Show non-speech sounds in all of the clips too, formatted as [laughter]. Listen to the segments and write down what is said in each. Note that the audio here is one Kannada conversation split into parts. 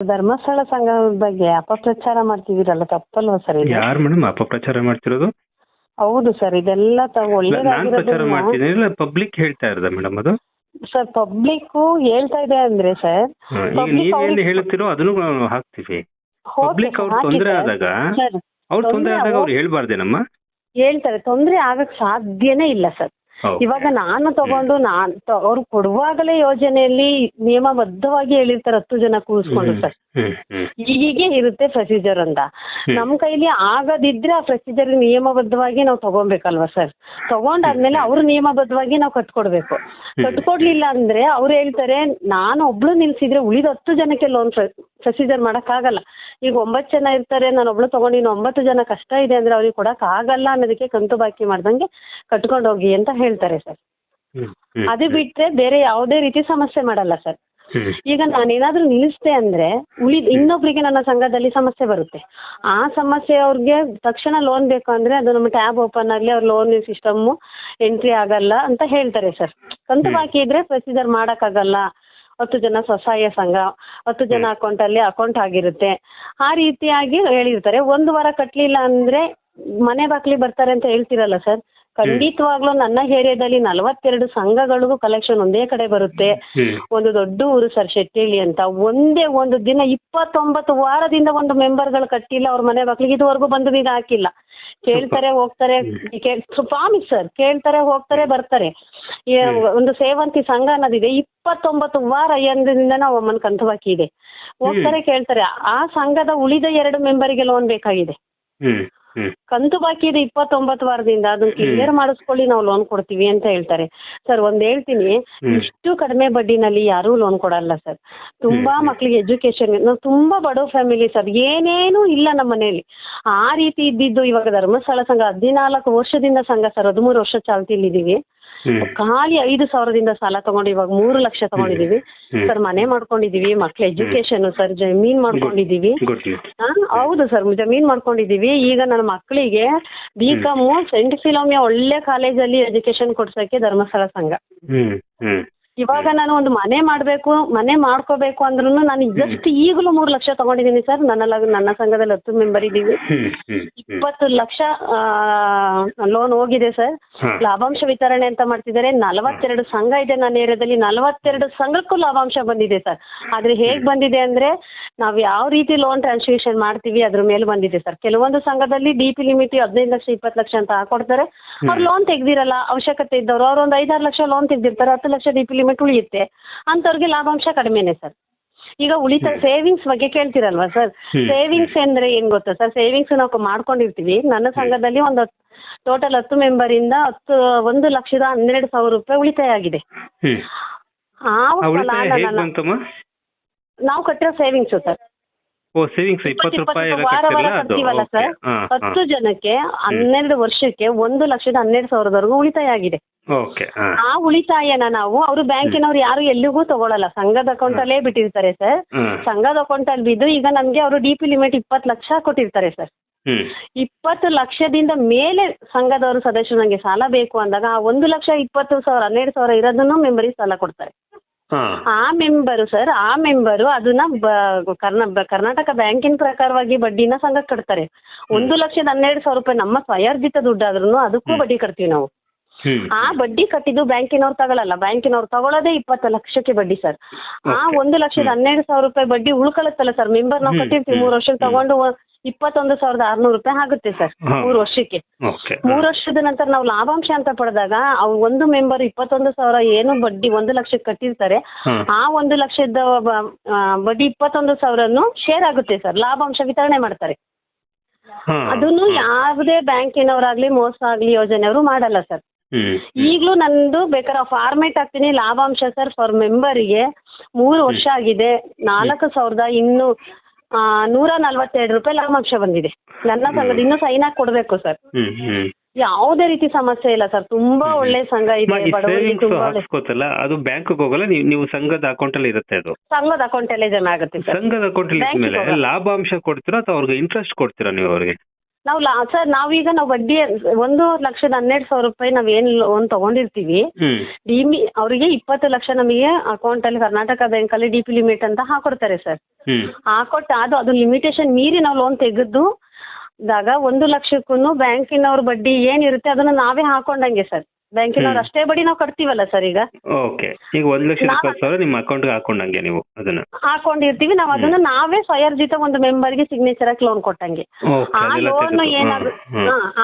ಧರ್ಮಸ್ಥಳ ಸಂಘದ ಬಗ್ಗೆ ಅಪಪ್ರಚಾರ ಮಾಡ್ತಿದ್ದೀರಲ್ಲ ತಪ್ಪಲ್ವಾ ಸರ್ ಇದು? ಯಾರು ಮೇಡಮ್ ಅಪಪ್ರಚಾರ ಮಾಡ್ತಿರೋದು? ಹೌದು ಸರ್ ಇದೆಲ್ಲ ತಾವು ನಾನ್ ಪ್ರಚಾರ ಒಳ್ಳೇದಾಗಿರೋದನ್ನ ಮಾಡ್ತೀನಿ ಇಲ್ಲ ಪಬ್ಲಿಕ್ ಹೇಳ್ತಾ ಇರೋದ ಮೇಡಮ್ ಅದು? ಸರ್ ಪಬ್ಲಿಕ್ ಹೇಳ್ತಾ ಇದೆ ಅಂದ್ರೆ ಸರ್ ಹಾ, ಈಗ ನೀವೇನ್ ಹೇಳ್ತಿರೋ ಅದನ್ನು ನಾವು ಹಾಕ್ತಿವಿ. ಪಬ್ಲಿಕ್ ಅವ್ರು ತೊಂದರೆ ಆದಾಗ ಅವ್ರು ತೊಂದರೆ ಆದಾಗ ಅವು- ಅವ್ರು ಹೇಳ್ಬಾರ್ದೇನಮ್ಮ? ಹೇಳ್ತಾರೆ ತೊಂದ್ರೆ ಆಗಕ್ ಸಾಧ್ಯನೇ ಇಲ್ಲ ಸರ್. ಇವಾಗ ನಾನು ತಗೊಂಡು ನಾನ್ ಅವ್ರು ಕೊಡುವಾಗಲೇ ಯೋಜನೆಯಲ್ಲಿ ನಿಯಮಬದ್ಧವಾಗಿ ಹೇಳಿರ್ತಾರೆ ಹತ್ತು ಜನ ಕೂರಿಸ್ಕೊಂಡು ಸರ್. ಹೀಗೆ ಇರುತ್ತೆ ಪ್ರೊಸೀಜರ್ ಅಂತ. ನಮ್ ಕೈಲಿ ಆಗದಿದ್ರೆ ಆ ಪ್ರೊಸೀಜರ್ ನಿಯಮಬದ್ಧವಾಗಿ ನಾವು ತಗೊಬೇಕಲ್ವಾ ಸರ್? ತಗೊಂಡಾದ್ಮೇಲೆ ಅವ್ರು ನಿಯಮಬದ್ಧವಾಗಿ ನಾವು ಕಟ್ಕೊಡ್ಬೇಕು. ಕಟ್ಕೊಡ್ಲಿಲ್ಲ ಅಂದ್ರೆ ಅವ್ರು ಹೇಳ್ತಾರೆ ನಾನು ಒಬ್ಳು ನಿಲ್ಸಿದ್ರೆ ಉಳಿದ ಹತ್ತು ಜನಕ್ಕೆ ಲೋನ್ ಪ್ರೊಸೀಜರ್ ಮಾಡಕ್ ಆಗಲ್ಲ ಈಗ ಒಂಬತ್ತು ಜನ ಇರ್ತಾರೆ ನಾನು ಒಬ್ಳು ತಗೊಂಡಿನ ಒಂಬತ್ತು ಜನ ಕಷ್ಟ ಇದೆ ಅಂದ್ರೆ ಅವ್ರಿಗೆ ಕೊಡಕ್ ಆಗಲ್ಲ ಅನ್ನೋದಕ್ಕೆ ಕಂತು ಬಾಕಿ ಮಾಡ್ದಂಗೆ ಕಟ್ಕೊಂಡು ಹೋಗಿ ಅಂತ ಹೇಳ್ತಾರೆ ಸರ್. ಅದು ಬಿಟ್ರೆ ಬೇರೆ ಯಾವುದೇ ರೀತಿ ಸಮಸ್ಯೆ ಮಾಡಲ್ಲ ಸರ್. ಈಗ ನಾನೇನಾದ್ರೂ ನಿಲ್ಲಿಸ್ದೆ ಅಂದ್ರೆ ಉಳಿದ ಇನ್ನೊಬ್ರಿಗೆ ನನ್ನ ಸಂಘದಲ್ಲಿ ಸಮಸ್ಯೆ ಬರುತ್ತೆ. ಆ ಸಮಸ್ಯೆ ಅವ್ರಿಗೆ ತಕ್ಷಣ ಲೋನ್ ಬೇಕು ಅಂದ್ರೆ ಅದು ನಮ್ಮ ಟ್ಯಾಬ್ ಓಪನ್ ಆಗಲಿ ಅವ್ರ ಲೋನ್ ಸಿಸ್ಟಮ್ ಎಂಟ್ರಿ ಆಗಲ್ಲ ಅಂತ ಹೇಳ್ತಾರೆ ಸರ್ ಕಂತು ಬಾಕಿ ಇದ್ರೆ ಪ್ರೊಸೀಜರ್ ಮಾಡಕ್ಕಾಗಲ್ಲ. ಹತ್ತು ಜನ ಸ್ವಸಹಾಯ ಸಂಘ ಹತ್ತು ಜನ ಅಕೌಂಟ್ ಅಲ್ಲಿ ಅಕೌಂಟ್ ಆಗಿರುತ್ತೆ. ಆ ರೀತಿಯಾಗಿ ಹೇಳಿರ್ತಾರೆ. ಒಂದು ವಾರ ಕಟ್ಲಿಲ್ಲ ಅಂದ್ರೆ ಮನೆ ಬಾಕ್ಲಿ ಬರ್ತಾರೆ ಅಂತ ಹೇಳ್ತಿರಲ್ಲ ಸರ್ ಖಂಡಿತವಾಗ್ಲೂ ನನ್ನ ಏರಿಯಾದಲ್ಲಿ ನಲವತ್ತೆರಡು ಸಂಘಗಳಿಗೂ ಕಲೆಕ್ಷನ್ ಒಂದೇ ಕಡೆ ಬರುತ್ತೆ. ಒಂದು ದೊಡ್ಡ ಊರು ಸರ್ ಶೆಟ್ಟಿಹಳ್ಳಿ ಅಂತ. ಒಂದೇ ಒಂದು ದಿನ ಇಪ್ಪತ್ತೊಂಬತ್ತು ವಾರದಿಂದ ಒಂದು ಮೆಂಬರ್ಗಳು ಕಟ್ಟಿಲ್ಲ ಅವ್ರ ಮನೆ ಮಕ್ಳಿಗೆ ಇದುವರೆಗೂ ಬಂದು ಈಗ ಹಾಕಿಲ್ಲ. ಕೇಳ್ತಾರೆ ಹೋಗ್ತಾರೆ ಪ್ರಾಮಿಸ್ ಸರ್ ಕೇಳ್ತಾರೆ ಹೋಗ್ತಾರೆ ಬರ್ತಾರೆ. ಒಂದು ಸೇವಂತಿ ಸಂಘ ಅನ್ನೋದಿದೆ. ಇಪ್ಪತ್ತೊಂಬತ್ತು ವಾರ ಎಂದಿನಿಂದ ನಾವು ಅಮ್ಮನ ಕಂತು ಬಾಕಿ ಇದೆ ಹೋಗ್ತಾರೆ ಕೇಳ್ತಾರೆ. ಆ ಸಂಘದ ಉಳಿದ ಎರಡು ಮೆಂಬರಿಗೆ ಲೋನ್ ಬೇಕಾಗಿದೆ. ಕಂತು ಬಾಕಿ ಇದೆ ಇಪ್ಪತ್ತೊಂಬತ್ತು ವಾರದಿಂದ. ಅದನ್ನ ಕ್ಲಿಯರ್ ಮಾಡಿಸ್ಕೊಳ್ಳಿ ನಾವು ಲೋನ್ ಕೊಡ್ತೀವಿ ಅಂತ ಹೇಳ್ತಾರೆ. ಸರ್ ಒಂದ್ ಹೇಳ್ತೀನಿ. ಇಷ್ಟು ಕಡಿಮೆ ಬಡ್ಡಿನಲ್ಲಿ ಯಾರೂ ಲೋನ್ ಕೊಡಲ್ಲ ಸರ್ ತುಂಬಾ ಮಕ್ಳಿಗೆ ಎಜುಕೇಶನ್ ನಾವು ತುಂಬಾ ಬಡೋ ಫ್ಯಾಮಿಲಿ ಸರ್ ಏನೇನೂ ಇಲ್ಲ ನಮ್ಮ ಮನೆಯಲ್ಲಿ. ಆ ರೀತಿ ಇದ್ದಿದ್ದು ಇವಾಗ ಧರ್ಮಸ್ಥಳ ಸಂಘ ಹದಿನಾಲ್ಕು ವರ್ಷದಿಂದ ಸಂಘ ಸರ್ ಹದಿಮೂರು ವರ್ಷ ಚಾಲ್ತಿಲಿದ್ದೀವಿ ಖಾಲಿ ಐದು ಸಾವಿರದಿಂದ ಸಾಲ ತಗೊಂಡು ಇವಾಗ ಮೂರು ಲಕ್ಷ ತಗೊಂಡಿದೀವಿ ಸರ್ ಮನೆ ಮಾಡ್ಕೊಂಡಿದೀವಿ ಮಕ್ಳ ಎಜುಕೇಶನ್ ಸರ್ ಜಮೀನ್ ಮಾಡ್ಕೊಂಡಿದೀವಿ. ಹೌದು ಸರ್ ಜಮೀನ್ ಮಾಡ್ಕೊಂಡಿದೀವಿ ಈಗ ನನ್ನ ಮಕ್ಕಳಿಗೆ ಬಿ ಕಾಮ್ ಸೆಂಟ್ ಫಿಲೋಮಿಯಾ ಒಳ್ಳೆ ಕಾಲೇಜಲ್ಲಿ ಎಜುಕೇಶನ್ ಕೊಡ್ಸಕ್ಕೆ ಧರ್ಮಸ್ಥಳ ಸಂಘ. ಇವಾಗ ನಾನು ಒಂದು ಮನೆ ಮಾಡ್ಬೇಕು ಮನೆ ಮಾಡ್ಕೋಬೇಕು ಅಂದ್ರೂ ನಾನು ಜಸ್ಟ್ ಈಗಲೂ ಮೂರು ಲಕ್ಷ ತಗೊಂಡಿದ್ದೀನಿ ಸರ್. ನನ್ನ ನನ್ನ ಸಂಘದಲ್ಲಿ ಹತ್ತು ಮೆಂಬರ್ ಇದ್ದೀವಿ. ಇಪ್ಪತ್ತು ಲಕ್ಷ ಲೋನ್ ಹೋಗಿದೆ ಸರ್. ಲಾಭಾಂಶ ವಿತರಣೆ ಅಂತ ಮಾಡ್ತಿದ್ದಾರೆ. ನಲವತ್ತೆರಡು ಸಂಘ ಇದೆ ನನ್ನ ಏರಿಯಾದಲ್ಲಿ. ನಲವತ್ತೆರಡು ಸಂಘಕ್ಕೂ ಲಾಭಾಂಶ ಬಂದಿದೆ ಸರ್. ಆದ್ರೆ ಹೇಗ್ ಬಂದಿದೆ ಅಂದ್ರೆ ನಾವ್ ಯಾವ ರೀತಿ ಲೋನ್ ಟ್ರಾನ್ಸ್ಮಿಷನ್ ಮಾಡ್ತೀವಿ ಅದ್ರ ಮೇಲೆ ಬಂದಿದೆ ಸರ್ ಕೆಲವೊಂದು ಸಂಘದಲ್ಲಿ ಡಿ ಪಿ ಲಿಮಿಟ್ ಹದಿನೈದು ಲಕ್ಷ ಇಪ್ಪತ್ತು ಲಕ್ಷ ಅಂತ ಹಾಕೊಡ್ತಾರೆ. ಅವ್ರು ಲೋನ್ ತೆಗ್ದಿರಲ್ಲ ಅವಶ್ಯಕತೆ ಇದ್ದವರು ಅವ್ರು ಒಂದು ಐದಾರು ಲಕ್ಷ ಲೋನ್ ತೆಗ್ದಿರ್ತಾರೆ ಹತ್ತು ಲಕ್ಷ ಡಿ ಪಿ ಲಿಮಿಟ್ ಉಳಿಯುತ್ತೆ. ಅಂತವ್ರಿಗೆ ಲಾಭಾಂಶ ಕಡಿಮೆನೆ ಸರ್ ಈಗ ಉಳಿತಾಯ ಸೇವಿಂಗ್ಸ್ ಬಗ್ಗೆ ಕೇಳ್ತಿರಲ್ವಾ ಸರ್ ಸೇವಿಂಗ್ಸ್ ಅಂದ್ರೆ ಏನ್ ಗೊತ್ತಾ ಸರ್ ಸೇವಿಂಗ್ಸ್ ನಾವು ಮಾಡ್ಕೊಂಡಿರ್ತೀವಿ. ನನ್ನ ಸಂಘದಲ್ಲಿ ಒಂದು ಟೋಟಲ್ ಹತ್ತು ಮೆಂಬರ್ ಇಂದ ಹತ್ತು ಒಂದು ಲಕ್ಷದ ಹನ್ನೆರಡು ಸಾವಿರ ರೂಪಾಯಿ ಉಳಿತಾಯ ಆಗಿದೆ. ನಾವು ಕಟ್ಟಿರೋ ಸೇವಿಂಗ್ಸ್ ಸರ್ ಓ ಸೇವಿಂಗ್ಸ್ ಇಪ್ಪತ್ತು ರೂಪಾಯಿ ಎಲ್ಲ ವಾರ ವಾರ ಕಟ್ತಿರಲ್ಲ ಅದು? ಕಟ್ತೀವಲ್ಲ. ಸರ್ ಹತ್ತು ಜನಕ್ಕೆ ಹನ್ನೆರಡು ವರ್ಷಕ್ಕೆ ಒಂದು ಲಕ್ಷದ ಹನ್ನೆರಡು ಸಾವಿರದವರೆಗೂ ಉಳಿತಾಯ ಆಗಿದೆ. ಓಕೆ ಆ ಉಳಿತಾಯನ ನಾವು ಅವರು ಬ್ಯಾಂಕಿನವ್ರು ಯಾರು ಎಲ್ಲಿಗೂ ತಗೊಳಲ್ಲ. ಸಂಘದ ಅಕೌಂಟ್ ಅಲ್ಲೇ ಬಿಟ್ಟಿರ್ತಾರೆ ಸರ್ ಸಂಘದ ಅಕೌಂಟ್ ಅಲ್ಲಿ ಬಿದ್ದು ಈಗ ನಮ್ಗೆ ಅವರು ಡಿಪಿ ಲಿಮಿಟ್ ಇಪ್ಪತ್ತು ಲಕ್ಷ ಕೊಟ್ಟಿರ್ತಾರೆ ಸರ್ ಇಪ್ಪತ್ತು ಲಕ್ಷದಿಂದ ಮೇಲೆ ಸಂಘದವರು ಸದಸ್ಯರು ನಂಗೆ ಸಾಲ ಬೇಕು ಅಂದಾಗ ಆ ಒಂದು ಲಕ್ಷ ಇಪ್ಪತ್ತು ಸಾವಿರ ಹನ್ನೆರಡು ಸಾವಿರ ಇರೋದನ್ನು ಮೆಂಬರಿಗೆ ಸಾಲ ಕೊಡ್ತಾರೆ. ಆ ಮೆಂಬರು ಸರ್ ಆ ಮೆಂಬರು ಅದನ್ನ ಕರ್ನಾ ಕರ್ನಾಟಕ ಬ್ಯಾಂಕಿನ ಪ್ರಕಾರವಾಗಿ ಬಡ್ಡಿನ ಸಂಘಕ್ಕೆ ಕಟ್ತಾರೆ. ಒಂದು ಲಕ್ಷದ ಹನ್ನೆರಡು ಸಾವಿರ ರೂಪಾಯಿ ನಮ್ಮ ಸ್ವಯಾರ್ಜಿತ ದುಡ್ಡಾದ್ರೂ ಅದಕ್ಕೂ ಬಡ್ಡಿ ಕಟ್ತೀವಿ ನಾವು. ಆ ಬಡ್ಡಿ ಕಟ್ಟಿದ್ದು ಬ್ಯಾಂಕಿನವ್ರು ತಗೊಳಲ್ಲ. ಬ್ಯಾಂಕಿನವ್ರು ತಗೊಳ್ಳೋದೇ ಇಪ್ಪತ್ತು ಲಕ್ಷಕ್ಕೆ ಬಡ್ಡಿ ಸರ್ ಆ ಒಂದು ಲಕ್ಷದ ಹನ್ನೆರಡು ಸಾವಿರ ರೂಪಾಯಿ ಬಡ್ಡಿ ಉಳ್ಕೊಳತ್ತಲ್ಲ ಸರ್ ಮೆಂಬರ್ ನಾವು ಕಟ್ಟಿರ್ತೀವಿ. ಮೂರು ವರ್ಷಕ್ಕೆ ತಗೊಂಡು ಇಪ್ಪತ್ತೊಂದು ಸಾವಿರದ ಆರ್ನೂರು ರೂಪಾಯಿ ಆಗುತ್ತೆ ಸರ್ ಹಾ. ಮೂರು ವರ್ಷಕ್ಕೆ. ಓಕೆ. ಮೂರು ವರ್ಷದ ನಂತರ ನಾವು ಲಾಭಾಂಶ ಅಂತ ಪಡೆದಾಗ ಅವ್ರು ಒಂದು ಮೆಂಬರ್ ಇಪ್ಪತ್ತೊಂದು ಸಾವಿರ ಏನು ಬಡ್ಡಿ ಒಂದು ಲಕ್ಷ ಕಟ್ಟಿರ್ತಾರೆ ಆ ಒಂದು ಲಕ್ಷದ ಬ- ಆ, ಬಡ್ಡಿ ಇಪ್ಪತ್ತೊಂದು ಸಾವಿರನು ಶೇರ್ ಆಗುತ್ತೆ ಸರ್ ಲಾಭಾಂಶ ವಿತರಣೆ ಮಾಡ್ತಾರೆ. ಅದನ್ನು ಯಾವುದೇ ಬ್ಯಾಂಕಿನವರಾಗ್ಲಿ ಮೋಸ ಆಗ್ಲಿ ಯೋಜನೆಯವರು ಮಾಡಲ್ಲ ಸರ್. ಈಗಲೂ ನಂದು ಬೇಕಾದ್ರೆ ಫಾರ್ಮೇಟ್ ಆಗ್ತೀನಿ ಲಾಭಾಂಶ ಸರ್ ಫಾರ್ ಮೆಂಬರಿಗೆ ಮೂರು ವರ್ಷ ಆಗಿದೆ ನಾಲ್ಕು ಸಾವಿರದ ಇನ್ನೂ ನೂರ ನಲ್ವತ್ತೆರಡು ರೂಪಾಯಿ ಲಾಭಾಂಶ ಬಂದಿದೆ. ನನ್ನ ಸಂಘದ ಇನ್ನೂ ಸೈನ್ ಹಾಕಿ ಕೊಡ್ಬೇಕು ಸರ್. ಹ್ಮ್ ಹ್ಮ್. ಯಾವುದೇ ರೀತಿ ಸಮಸ್ಯೆ ಇಲ್ಲ ಸರ್. ತುಂಬಾ ಒಳ್ಳೆ ಸಂಘ ಇದೆ ಬಡವರಿಗೆ ತುಂಬಾ ಒಳ್ಳೆ ಹಾಕ್ಸ್ಕೋತಲ್ಲ ಅದು ಬ್ಯಾಂಕ್ ಹೋಗಲ್ಲ ನೀವು ನೀವು ಸಂಘದ ಅಕೌಂಟ್ ಅಲ್ಲಿ ಇರುತ್ತೆ ಅದು. ಸಂಘದ ಅಕೌಂಟ್ ಅಲ್ಲೇ ಜಮಾ ಆಗುತ್ತೆ ಸರ್. ಸಂಘದ ಅಕೌಂಟ್ ಅಲ್ಲಿ Bank ಗೆ ಇದ್ಮೇಲೆ ಹೋಗಲ್ಲ. ಲಾಭಾಂಶ ಕೊಡ್ತೀರಾ ಅಥವಾ ಅವ್ರಿಗೆ ಇಂಟ್ರೆಸ್ಟ್ ಕೊಡ್ತೀರಾ ನೀವು ಅವ್ರಿಗೆ? ನಾವು ಲಾ ಸರ್ ನಾವೀಗ ನಾವು ಬಡ್ಡಿ ಒಂದು ಲಕ್ಷದ ಹನ್ನೆರಡು ಸಾವಿರ ರೂಪಾಯಿ ನಾವೇನು ಲೋನ್ ತಗೊಂಡಿರ್ತೀವಿ ಹ್ಮ್. ಡಿಮಿ ಅವರಿಗೆ ಇಪ್ಪತ್ತು ಲಕ್ಷ ನಮಗೆ ಅಕೌಂಟ್ ಅಲ್ಲಿ ಕರ್ನಾಟಕ ಬ್ಯಾಂಕ್ ಅಲ್ಲಿ ಡಿಪಿ ಲಿಮಿಟ್ ಅಂತ ಹಾಕೊಡ್ತಾರೆ ಸರ್ ಹ್ಮ್. ಹಾಕೊಟ್ಟ ಅದು ಅದು ಲಿಮಿಟೇಷನ್ ಮೀರಿ ನಾವು ಲೋನ್ ತೆಗೆದು ದಾಗ ಒಂದು ಲಕ್ಷಕ್ಕೂ ಬ್ಯಾಂಕಿನವ್ರ ಬಡ್ಡಿ ಏನಿರುತ್ತೆ ಅದನ್ನ ನಾವೇ ಹಾಕೊಂಡಂಗೆ ಸರ್ ಬ್ಯಾಂಕಿನವ್ರು ಅಷ್ಟೇ ಬಡ್ಡಿ ನಾವು ಕಟ್ತೀವಲ್ಲ ಸರ್ ಈಗ. ಓಕೆ. ಈಗ ಒಂದ್ ಲಕ್ಷ ಇಪ್ಪತ್ತು ಸಾವಿರ ನಿಮ್ಮ ಅಕೌಂಟ್ಗೆ ಹಾಕೊಂಡಂಗೆ ನೀವು ಅದನ್ನ. ಹಾಕೊಂಡಿರ್ತೀವಿ ನಾವು ಅದನ್ನ ನಾವೇ ಸ್ವಯರ್ಜಿತ ಒಂದು ಮೆಂಬರ್ಗೆ ಸಿಗ್ನೇಚರ್ ಹಾಕಿ ಲೋನ್ ಕೊಟ್ಟಂಗೆ. ಆ ಲೋನ್ ಏನಾದ್ರು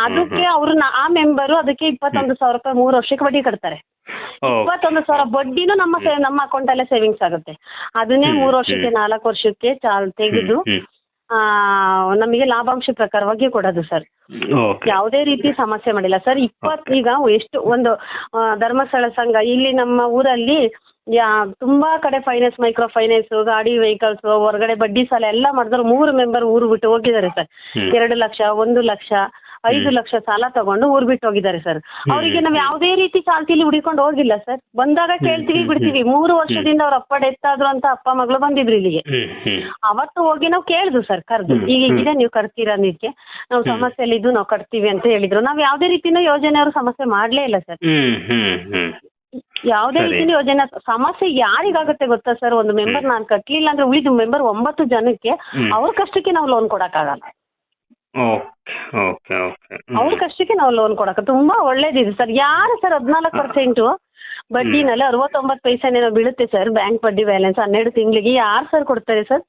ಅದಕ್ಕೆ ಅವ್ರು ಆ ಮೆಂಬರ್ ಅದಕ್ಕೆ ಇಪ್ಪತ್ತೊಂದು ಸಾವಿರ ರೂಪಾಯಿ ಮೂರು ವರ್ಷಕ್ಕೆ ಬಡ್ಡಿ ಕಟ್ತಾರೆ. ಇಪ್ಪತ್ತೊಂದು ಸಾವಿರ ಬಡ್ಡಿನೂ ನಮ್ಮ ನಮ್ಮ ಅಕೌಂಟ್ ಅಲ್ಲೇ ಸೇವಿಂಗ್ಸ್ ಆಗುತ್ತೆ. ಅದನ್ನೇ ಮೂರು ವರ್ಷಕ್ಕೆ ನಾಲ್ಕು ವರ್ಷಕ್ಕೆ ಚಾಲ್ ತೆಗೆದು ನಮಗೆ ಲಾಭಾಂಶ ಪ್ರಕಾರವಾಗಿ ಕೊಡೋದು ಸರ್ ಯಾವುದೇ ರೀತಿ ಸಮಸ್ಯೆ ಮಾಡಿಲ್ಲ. ಸರ್ ಇಪ್ಪತ್ ಈಗ ಎಷ್ಟು ಒಂದು ಧರ್ಮಸ್ಥಳ ಸಂಘ ಇಲ್ಲಿ ನಮ್ಮ ಊರಲ್ಲಿ ಯಾ ತುಂಬಾ ಕಡೆ ಫೈನಾನ್ಸ್ ಮೈಕ್ರೋ ಫೈನಾನ್ಸ್ ಗಾಡಿ ವೆಹಿಕಲ್ಸ್ ಹೊರಗಡೆ ಬಡ್ಡಿ ಸಾಲ ಎಲ್ಲ ಮಾಡಿದ್ರು ಮೂರು ಮೆಂಬರ್ ಊರು ಬಿಟ್ಟು ಹೋಗಿದ್ದಾರೆ ಸರ್. ಎರಡು ಲಕ್ಷ ಒಂದು ಲಕ್ಷ ಐದು ಲಕ್ಷ ಸಾಲ ತಗೊಂಡು ಊರ್ ಬಿಟ್ಟು ಹೋಗಿದ್ದಾರೆ ಸರ್. ಅವರಿಗೆ ನಾವ್ ಯಾವುದೇ ರೀತಿ ಚಾಲ್ತಿಲಿ ಹುಡಿಕೊಂಡು ಹೋಗಿಲ್ಲ ಸರ್. ಬಂದಾಗ ಕೇಳ್ತೀವಿ ಬಿಡ್ತೀವಿ. ಮೂರು ವರ್ಷದಿಂದ ಅವ್ರ ಅಪ್ಪ ಡೆತ್ ಆದ್ರು ಅಂತ ಅಪ್ಪ ಮಗಳು ಬಂದಿದ್ರು ಇಲ್ಲಿಗೆ. ಅವತ್ತು ಹೋಗಿ ನಾವು ಕೇಳಿದ್ವು ಸರ್ ಕರೆದು. ಈಗ. ಇದೆ ನೀವು ಕಟ್ತೀರಾ ನಿಮಗೆ ನಾವು ಸಮಸ್ಯೆಯಲ್ಲಿ ಇದ್ದು ನಾವು ಕಟ್ತೀವಿ ಅಂತ ಹೇಳಿದ್ರು. ನಾವು ಯಾವುದೇ ರೀತಿನೂ ಯೋಜನೆ ಅವರು ಸಮಸ್ಯೆ ಮಾಡ್ಲೇ ಇಲ್ಲ ಸರ್. ಯಾವುದೇ ರೀತಿಯ ಯೋಜನೆ ಸಮಸ್ಯೆ ಯಾರಿಗಾಗುತ್ತೆ ಗೊತ್ತಾ ಸರ್? ಒಂದು ಮೆಂಬರ್ ನಾನ್ ಕಟ್ಲಿಲ್ಲ ಅಂದ್ರೆ ಉಳಿದ ಮೆಂಬರ್ ಒಂಬತ್ತು ಜನಕ್ಕೆ. ಅವ್ರ ಕಷ್ಟಕ್ಕೆ ನಾವು ಲೋನ್ ಕೊಡಕ್ಕಾಗಲ್ಲ. ಓಕೆ ಓಕೆ ಓಕೆ ಅವ್ರ ಕಷ್ಟಕ್ಕೆ ನಾವು ಲೋನ್ ಕೊಡಕ ತುಂಬಾ ಒಳ್ಳೇದಿದೆ ಸರ್ ಯಾರು ಸರ್ ಹದಿನಾಲ್ಕು ಪರ್ಸೆಂಟ್ ಬಡ್ಡಿನಲ್ಲಿ ಅರವತ್ತೊಂಬತ್ತು ಪೈಸೆನೇನೋ ಬೀಳುತ್ತೆ ಸರ್ ಬ್ಯಾಂಕ್ ಬಡ್ಡಿ ಬ್ಯಾಲೆನ್ಸ್ ಹನ್ನೆರಡು ತಿಂಗಳಿಗೆ ಯಾರು ಸರ್ ಕೊಡ್ತಾರೆ ಸರ್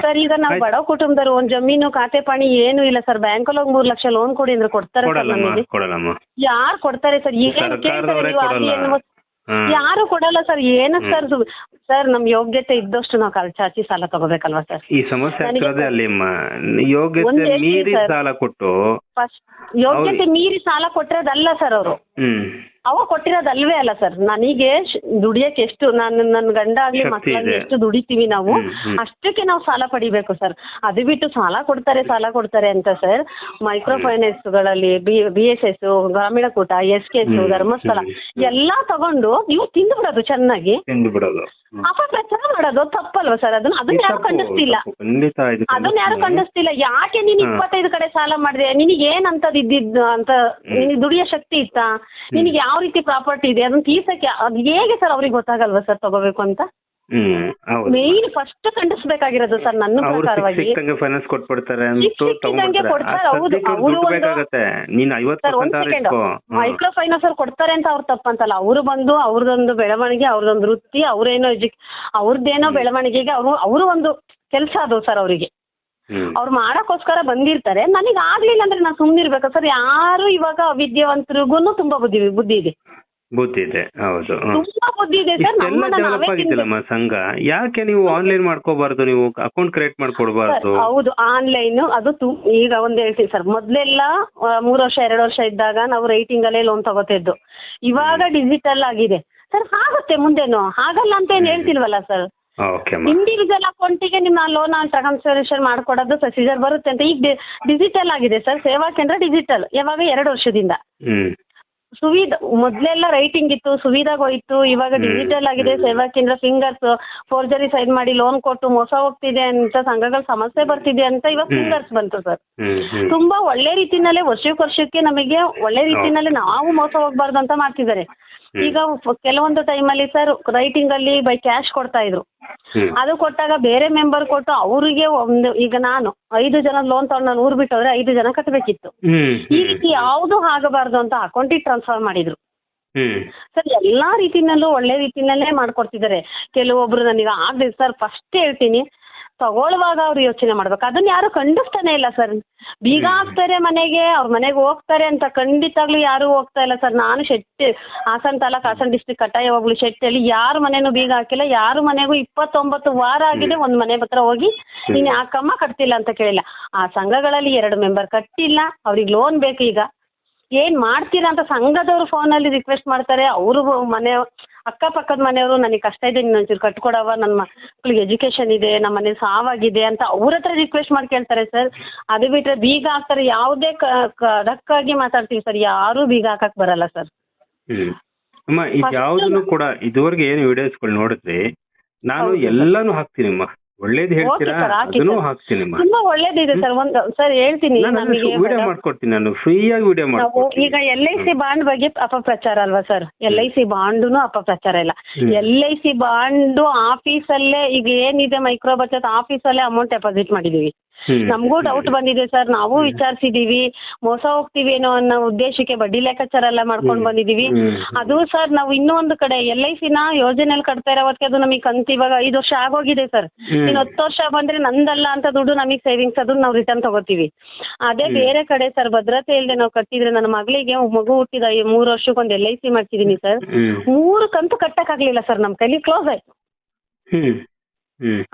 ಸರ್ ಈಗ ನಾವು ಬಡ ಬಡವ ಕುಟುಂಬದವರು ಒಂದ್ ಜಮೀನು ಖಾತೆ ಪಾಣಿ ಏನು ಇಲ್ಲ ಸರ್ ಬ್ಯಾಂಕಲ್ಲಿ ಹೋಗಿ ಮೂರ್ ಲಕ್ಷ ಲೋನ್ ಕೊಡಿ ಅಂದ್ರೆ ಕೊಡ್ತಾರೆ ಯಾರು ಕೊಡ್ತಾರೆ ಸರ್ ಏನ್ ಯಾರು ಕೊಡಲ್ಲ ಸರ್ ಏನು ಸರ್ ಸರ್ ನಮ್ ಯೋಗ್ಯತೆ ಇದ್ದಷ್ಟು ನಾವು ಹಚ್ಚಿ ಸಾಲ ತಗೋಬೇಕಲ್ವಾ ಸರ್? ಈ ಸಮಸ್ಯೆ ಆಗ್ತದೆ ಅಲ್ಲಿ ಯೋಗ್ಯತೆ ಮೀರಿ ಸಾಲ ಕೊಟ್ಟು ಯೋಗ್ಯತೆ ಮೀರಿ ಸಾಲ ಕೊಟ್ಟಿರೋದಲ್ಲ ಸರ್ ಅವರು. ಹ್ಮ್. ಅವ ಕೊಟ್ಟಿರೋದಲ್ವೇ ಅಲ್ಲ ಸರ್. ನನಗೆ ದುಡಿಯಕ್ಕೆ ಎಷ್ಟು ನಾನು ನನ್ನ ಗಂಡ ಆಗ್ಲಿ ಮಕ್ಕಳಾಗ್ಲಿ ಎಷ್ಟು ದುಡಿತೀವಿ ನಾವು. ಅಷ್ಟಕ್ಕೆ ನಾವು ಸಾಲ ಪಡಿಬೇಕು ಸರ್. ಅದು ಬಿಟ್ಟು ಸಾಲ ಕೊಡ್ತಾರೆ ಸಾಲ ಕೊಡ್ತಾರೆ ಅಂತ ಸರ್. ಮೈಕ್ರೋ ಫೈನಾನ್ಸ್ಗಳಲ್ಲಿ ಬಿ ಎಸ್ ಎಸ್ ಗ್ರಾಮೀಣ ಕೂಟ ಎಸ್ ಕೆ ಎಸ್ ಧರ್ಮಸ್ಥಳ ಎಲ್ಲಾ ತಗೊಂಡು ನೀವು ತಿಂದು ಬಿಡೋದು. ಚೆನ್ನಾಗಿ. ಅಪಪ್ರಚಾರ ಮಾಡೋದು ತಪ್ಪಲ್ವಾ ಸರ್? ಅದನ್ನ ಅದನ್ನ ಯಾರು ಖಂಡಿಸ್ತಿಲ್ಲ. ಅದನ್ನ ಯಾರು. ಖಂಡಿಸ್ತಿಲ್ಲ. ಯಾಕೆ ನೀನ್. ಇಪ್ಪತ್ತೈದು ಕಡೆ ಸಾಲ ಮಾಡಿದೆ? ನಿನಗೆ ಏನಂತದ್ ಇದ್ದಿದ್ದು ಅಂತ ನಿನಗೆ ದುಡಿಯೋ ಶಕ್ತಿ ಇತ್ತಾ? ನಿನಗೆ ಯಾವ ರೀತಿ ಪ್ರಾಪರ್ಟಿ ಇದೆ? ಅದನ್ನ ತೀರ್ಸಕ್ಕೆ ಅದು ಹೇಗೆ ಸರ್ ಅವ್ರಿಗೆ ಗೊತ್ತಾಗಲ್ವಾ ಸರ್ ತಗೋಬೇಕು ಅಂತ? ಹ್ಮ್ ಹೌದು. ಮೇನ್ ಫಸ್ಟ್ ಖಂಡಿಸ್ಬೇಕಾಗಿರೋದು ಸರ್ ನನ್ನ ಅವ್ರು ಪ್ರಕಾರವಾಗಿ. ಸಿಕ್ಕಂಗೆ ಫೈನಾನ್ಸ್ ಕೊಟ್ಬಿಡ್ತಾರೆ ಅಂತ ಸಿಕ್ ಸಿಕ್ಕಿದಂಗೆ ತಗೊಂಡ್ಬಿಡ್ತಾರೆ. ಕೊಡ್ತಾರೆ, ಹೌದು. ಸದ್ಯಕ್ಕೆ ಅವ್ರು ದುಡ್ಡು ಒಂದು- ಬೇಕಾಗತ್ತೆ. ನೀನ್ ಐವತ್ತು ಸರ್ ಒಂದ್ ಪರ್ಸೆಂಟ್ ಸೆಕೆಂಡ್ ಇಟ್ಕೋ ಮೈಕ್ರೋ ಫೈನಾನ್ಸ್ ಅವ್ರು ಕೊಡ್ತಾರೆ ಅಂತ ಅವ್ರು ತಪ್ಪಂತಲ್ಲ. ಅವರು ಬಂದು ಅವ್ರದೊಂದು ಬೆಳವಣಿಗೆ ಅವ್ರದೊಂದು ವೃತ್ತಿ ಅವ್ರೇನೋ ಎಜು ಅವ್ರದ್ದೇನೋ ಬೆಳವಣಿಗೆಗೆ ಅವರು ಅವರು ಒಂದು ಕೆಲಸ ಅದು ಸರ್ ಅವರಿಗೆ. ಅವ್ರು ಮಾಡಕ್ಕೋಸ್ಕರ ಬಂದಿರ್ತಾರೆ. ನನಗೆ ಆಗ್ಲಿಲ್ಲ ಅಂದ್ರೆ ನಾನು ಸುಮ್ಮನಿರ್ಬೇಕು ಸರ್ ಯಾರು ಇವಾಗ ವಿದ್ಯಾವಂತರಿಗೂ ತುಂಬಾ ಬುದ್ಧಿ ಬುದ್ಧಿ ಇದೆ. ಬುದ್ಧಿ ಇದೆ. ಹೌದು. ತುಂಬಾ ಬುದ್ಧಿ ಇದೆ ಸರ್. ನಮ್ಮ ಡೆವಲಪ್ ಸಂಘ? ಯಾಕೆ ನೀವು ಆನ್ಲೈನ್ ಮಾಡ್ಕೋಬಾರ್ದು? ನೀವು ಅಕೌಂಟ್ ಕ್ರಿಯೇಟ್ ಮಾಡ್ಕೊಡ್ಬಾರ್ದು? ಹೌದು. ಆನ್ಲೈನ್ ಅದು ಈಗ ಒಂದ್ ಹೇಳ್ತೀನಿ ಸರ್. ಮೊದ್ಲೆಲ್ಲ ಮೂರ್ ವರ್ಷ ಎರಡು ವರ್ಷ ಇದ್ದಾಗ ನಾವು ರೈಟಿಂಗ್ ಅಲ್ಲೇ ಲೋನ್ ತಗೋತಿದ್ದು. ಇವಾಗ ಡಿಜಿಟಲ್ ಆಗಿದೆ. ಸರ್ ಆಗುತ್ತೆ ಮುಂದೆನು. ಆಗಲ್ಲ ಅಂತ ಏನ್ ಹೇಳ್ತಿಲ್ವಲ್ಲ ಸರ್? ಓಕೆ ಇಂಡಿವಿಜುವಲ್ ಅಕೌಂಟಿಗೆ ನಿಮ್ಮ ಲೋನ್ ಟ್ರಾನ್ಸ್ಫರೇಷನ್ ಮಾಡ್ಕೊಡೋದು ಪ್ರೊಸೀಜರ್ ಬರುತ್ತೆ ಅಂತ. ಈಗ ಡಿಜಿಟಲ್ ಆಗಿದೆ ಸರ್ ಸೇವಾ ಕೇಂದ್ರ ಡಿಜಿಟಲ್ ಯಾವಾಗ ಎರಡು ವರ್ಷದಿಂದ. ಸುವಿಧ ಮೊದ್ಲೆಲ್ಲ ರೈಟಿಂಗ್ ಇತ್ತು ಸುವಿಧಾಗ್ ಹೋಯ್ತು. ಇವಾಗ ಡಿಜಿಟಲ್ ಆಗಿದೆ. ಸೇವಾ ಕೇಂದ್ರ ಫಿಂಗರ್ಸ್ ಫೋರ್ಜರಿ ಸೈನ್ ಮಾಡಿ ಲೋನ್ ಕೊಟ್ಟು ಮೋಸ ಹೋಗ್ತಿದೆ ಅಂತ ಸಂಘಗಳ ಸಮಸ್ಯೆ ಬರ್ತಿದೆ ಅಂತ ಇವಾಗ ಫಿಂಗರ್ಸ್ ಬಂತು ಸರ್ ತುಂಬಾ ಒಳ್ಳೆ ರೀತಿನಲ್ಲೇ ವರ್ಷಕ್ಕೆ ವರ್ಷಕ್ಕೆ ನಮಗೆ ಒಳ್ಳೆ ರೀತಿನಲ್ಲಿ ನಾವು ಮೋಸ ಹೋಗ್ಬಾರ್ದು ಅಂತ ಮಾಡ್ತಿದ್ದಾರೆ. ಈಗ ಕೆಲವೊಂದು ಟೈಮಲ್ಲಿ ಸರ್ ರೈಟಿಂಗ್ ಅಲ್ಲಿ ಬೈ ಕ್ಯಾಶ್ ಕೊಡ್ತಾ ಇದ್ರು. ಅದು ಕೊಟ್ಟಾಗ ಬೇರೆ ಮೆಂಬರ್ ಕೊಟ್ಟು ಅವರಿಗೆ ಒಂದು ಈಗ ನಾನು ಐದು ಜನ ಲೋನ್ ತಗೊಂಡು ನಾನು ಊರು ಬಿಟ್ಟು ಹೋದ್ರೆ ಐದು ಜನ ಕಟ್ಟಬೇಕಿತ್ತು ಈ ರೀತಿ ಯಾವುದು ಆಗಬಾರ್ದು ಅಂತ ಅಕೌಂಟಿಗೆ ಟ್ರಾನ್ಸ್ಫರ್ ಮಾಡಿದ್ರು. ಸರ್ ಎಲ್ಲಾ ರೀತಿನಲ್ಲೂ ಒಳ್ಳೆ ರೀತಿನಲ್ಲೇ ಮಾಡ್ಕೊಡ್ತಿದ್ದಾರೆ. ಕೆಲವೊಬ್ರು ನನಗೆ ಆಗ್ಲಿ ಸರ್ ಫಸ್ಟ್ ಹೇಳ್ತೀನಿ. ತಗೊಳ್ಳುವಾಗ ಅವ್ರು ಯೋಚನೆ ಮಾಡ್ಬೇಕು. ಅದನ್ನ ಯಾರು ಖಂಡಿಸ್ತಾನೆ ಇಲ್ಲ ಸರ್. ಬೀಗ ಹಾಕ್ತಾರೆ ಮನೆಗೆ ಅವ್ರ ಮನೆಗೆ ಹೋಗ್ತಾರೆ ಅಂತ ಖಂಡಿತವಾಗ್ಲೂ ಯಾರು ಹೋಗ್ತಾ ಇಲ್ಲ ಸರ್. ನಾನು ಶೆಟ್ಟಿ ಹಾಸನ್ ತಾಲೂಕ್ ಹಾಸನ್ ಡಿಸ್ಟ್ರಿಕ್ಟ್ ಕಟ್ಟಾಯ ಹೋಗ್ಲಿ ಶೆಟ್ಟಿಯಲ್ಲಿ ಯಾರು ಮನೆನೂ ಬೀಗ ಹಾಕಿಲ್ಲ. ಯಾರು ಮನೆಗೂ ಇಪ್ಪತ್ತೊಂಬತ್ತು ವಾರ ಆಗಿದೆ ಒಂದ್ ಮನೆ ಹತ್ರ ಹೋಗಿ ನೀನ್ ಯಾಕಮ್ಮ ಕಟ್ತಿಲ್ಲ ಅಂತ ಕೇಳಿಲ್ಲ. ಆ ಸಂಘಗಳಲ್ಲಿ ಎರಡು ಮೆಂಬರ್ ಕಟ್ಟಿಲ್ಲ. ಅವ್ರಿಗೆ ಲೋನ್ ಬೇಕು ಈಗ. ಏನ್ ಮಾಡ್ತೀರಾ ಅಂತ ಸಂಘದವರು ಫೋನಲ್ಲಿ ರಿಕ್ವೆಸ್ಟ್ ಮಾಡ್ತಾರೆ. ಅವರು ಮನೆ ಅಕ್ಕಪಕ್ಕದ ಮನೆಯವರು ನನಗೆ ಕಷ್ಟ ಇದೆ ನೀನು ಒಂಚೂರು ಕಟ್ಕೊಡವ ನನ್ನ ಮಕ್ಳಿಗೆ ಎಜುಕೇಶನ್ ಇದೆ ನಮ್ಮ ಮನೆ ಸಾವಾಗಿದೆ ಅಂತ ಅವ್ರ ಹತ್ರ ರಿಕ್ವೆಸ್ಟ್ ಮಾಡಿ ಕೇಳ್ತಾರೆ ಸರ್. ಅದು ಬಿಟ್ಟರೆ ಬೀಗ ಹಾಕ್ತಾರೆ ಯಾವುದೇ ಕಡಕ್ಕಾಗಿ ಮಾತಾಡ್ತೀವಿ ಸರ್. ಯಾರು ಬೀಗ ಹಾಕಕ್ ಬರಲ್ಲ ಸರ್. ಹ್ಮ್. ಅಮ್ಮ ಇದು ಕೂಡ ಇದುವರೆಗೆ ಏನು ವಿಡಿಯೋಸ್ಗಳು ನೋಡಿದ್ರಿ? ನಾನು ಎಲ್ಲಾನು ಹಾಕ್ತೀನಿ ಅಮ್ಮ. ಒಳ್ಳೇದ್ ಹೇಳ್ತೀರಾ? sir, ಹಾಕಿ ಅದನ್ನು sir. ಹಾಕ್ತೀನಿ ಅಮ್ಮ. ತುಂಬಾ ಒಳ್ಳೇದಿದೆ ಸರ್ ಒಂದು ಸರ್ ಹೇಳ್ತೀನಿ ನಾನು ನಮಗೆ ವಿಡಿಯೋ ಮಾಡ್ಕೊಡ್ತೀನಿ ನಾನು. ಫ್ರೀ ವಿಡಿಯೋ ನಾವು ಮಾಡ್ಕೊಡ್ತೀನಿ. ಈಗ ಎಲ್ ಐ ಸಿ ಬಾಂಡ್ ಬಗ್ಗೆ ಅಪಪ್ರಚಾರ ಅಲ್ವಾ ಸರ್ ಎಲ್ ಐ ಸಿ ಬಾಂಡುನು ಅಪಪ್ರಚಾರ ಇಲ್ಲ. ಹ್ಮ್. ಎಲ್ ಐ ಸಿ ಬಾಂಡು ಆಫೀಸಲ್ಲೇ ಈಗ ಏನಿದೆ ಮೈಕ್ರೋ ಬಚತ್ ಆಫೀಸಲ್ಲೇ ಅಮೌಂಟ್ ಡೆಪಾಸಿಟ್ ಮಾಡಿದೀವಿ. ನಮಗೂ ಡೌಟ್ ಬಂದಿದೆ ಸರ್ ನಾವು ವಿಚಾರಿಸಿದೀವಿ. ಮೋಸ ಹೋಗ್ತೀವಿ ಏನೋ ಅನ್ನೋ ಉದ್ದೇಶಕ್ಕೆ ಬಡ್ಡಿ ಲೆಕ್ಕಾಚಾರ ಎಲ್ಲ ಮಾಡ್ಕೊಂಡು ಬಂದಿದೀವಿ. ಅದು ಸರ್ ನಾವು ಇನ್ನೂ ಒಂದು ಕಡೆ ಎಲ್ ಐ ಸಿನ ಯೋಜನೆಯಲ್ಲಿ ಕಟ್ತಾ ಇರೋವತ್ತಿಗೆ ಅದು ನಮಗೆ ಕಂತು ಇವಾಗ ಐದು ವರ್ಷ ಆಗೋಗಿದೆ ಸರ್. ಇನ್ನು ಹತ್ತು ವರ್ಷ ಬಂದ್ರೆ ನಂದಲ್ಲ ಅಂತ ದುಡ್ಡು ನಮಗೆ ಸೇವಿಂಗ್ಸ್ ಅದನ್ನ ನಾವು ರಿಟರ್ನ್ ತಗೋತೀವಿ. ಅದೇ ಬೇರೆ ಕಡೆ ಸರ್ ಭದ್ರತೆ ಇಲ್ಲದೆ ನಾವು ಕಟ್ಟಿದ್ರೆ ನನ್ನ ಮಗಳಿಗೆ ಮಗು ಹುಟ್ಟಿದ ಮೂರು ವರ್ಷಕ್ಕೊಂದು ಎಲ್ ಐ ಸಿ ಮಾಡ್ತಿದೀನಿ ಸರ್ ಮೂರು ಕಂತು ಕಟ್ಟಕ್ಕಾಗ್ಲಿಲ್ಲ ಸರ್ ನಮ್ಮ ಕೈಲಿ ಕ್ಲೋಸ್ ಆಯ್ತು.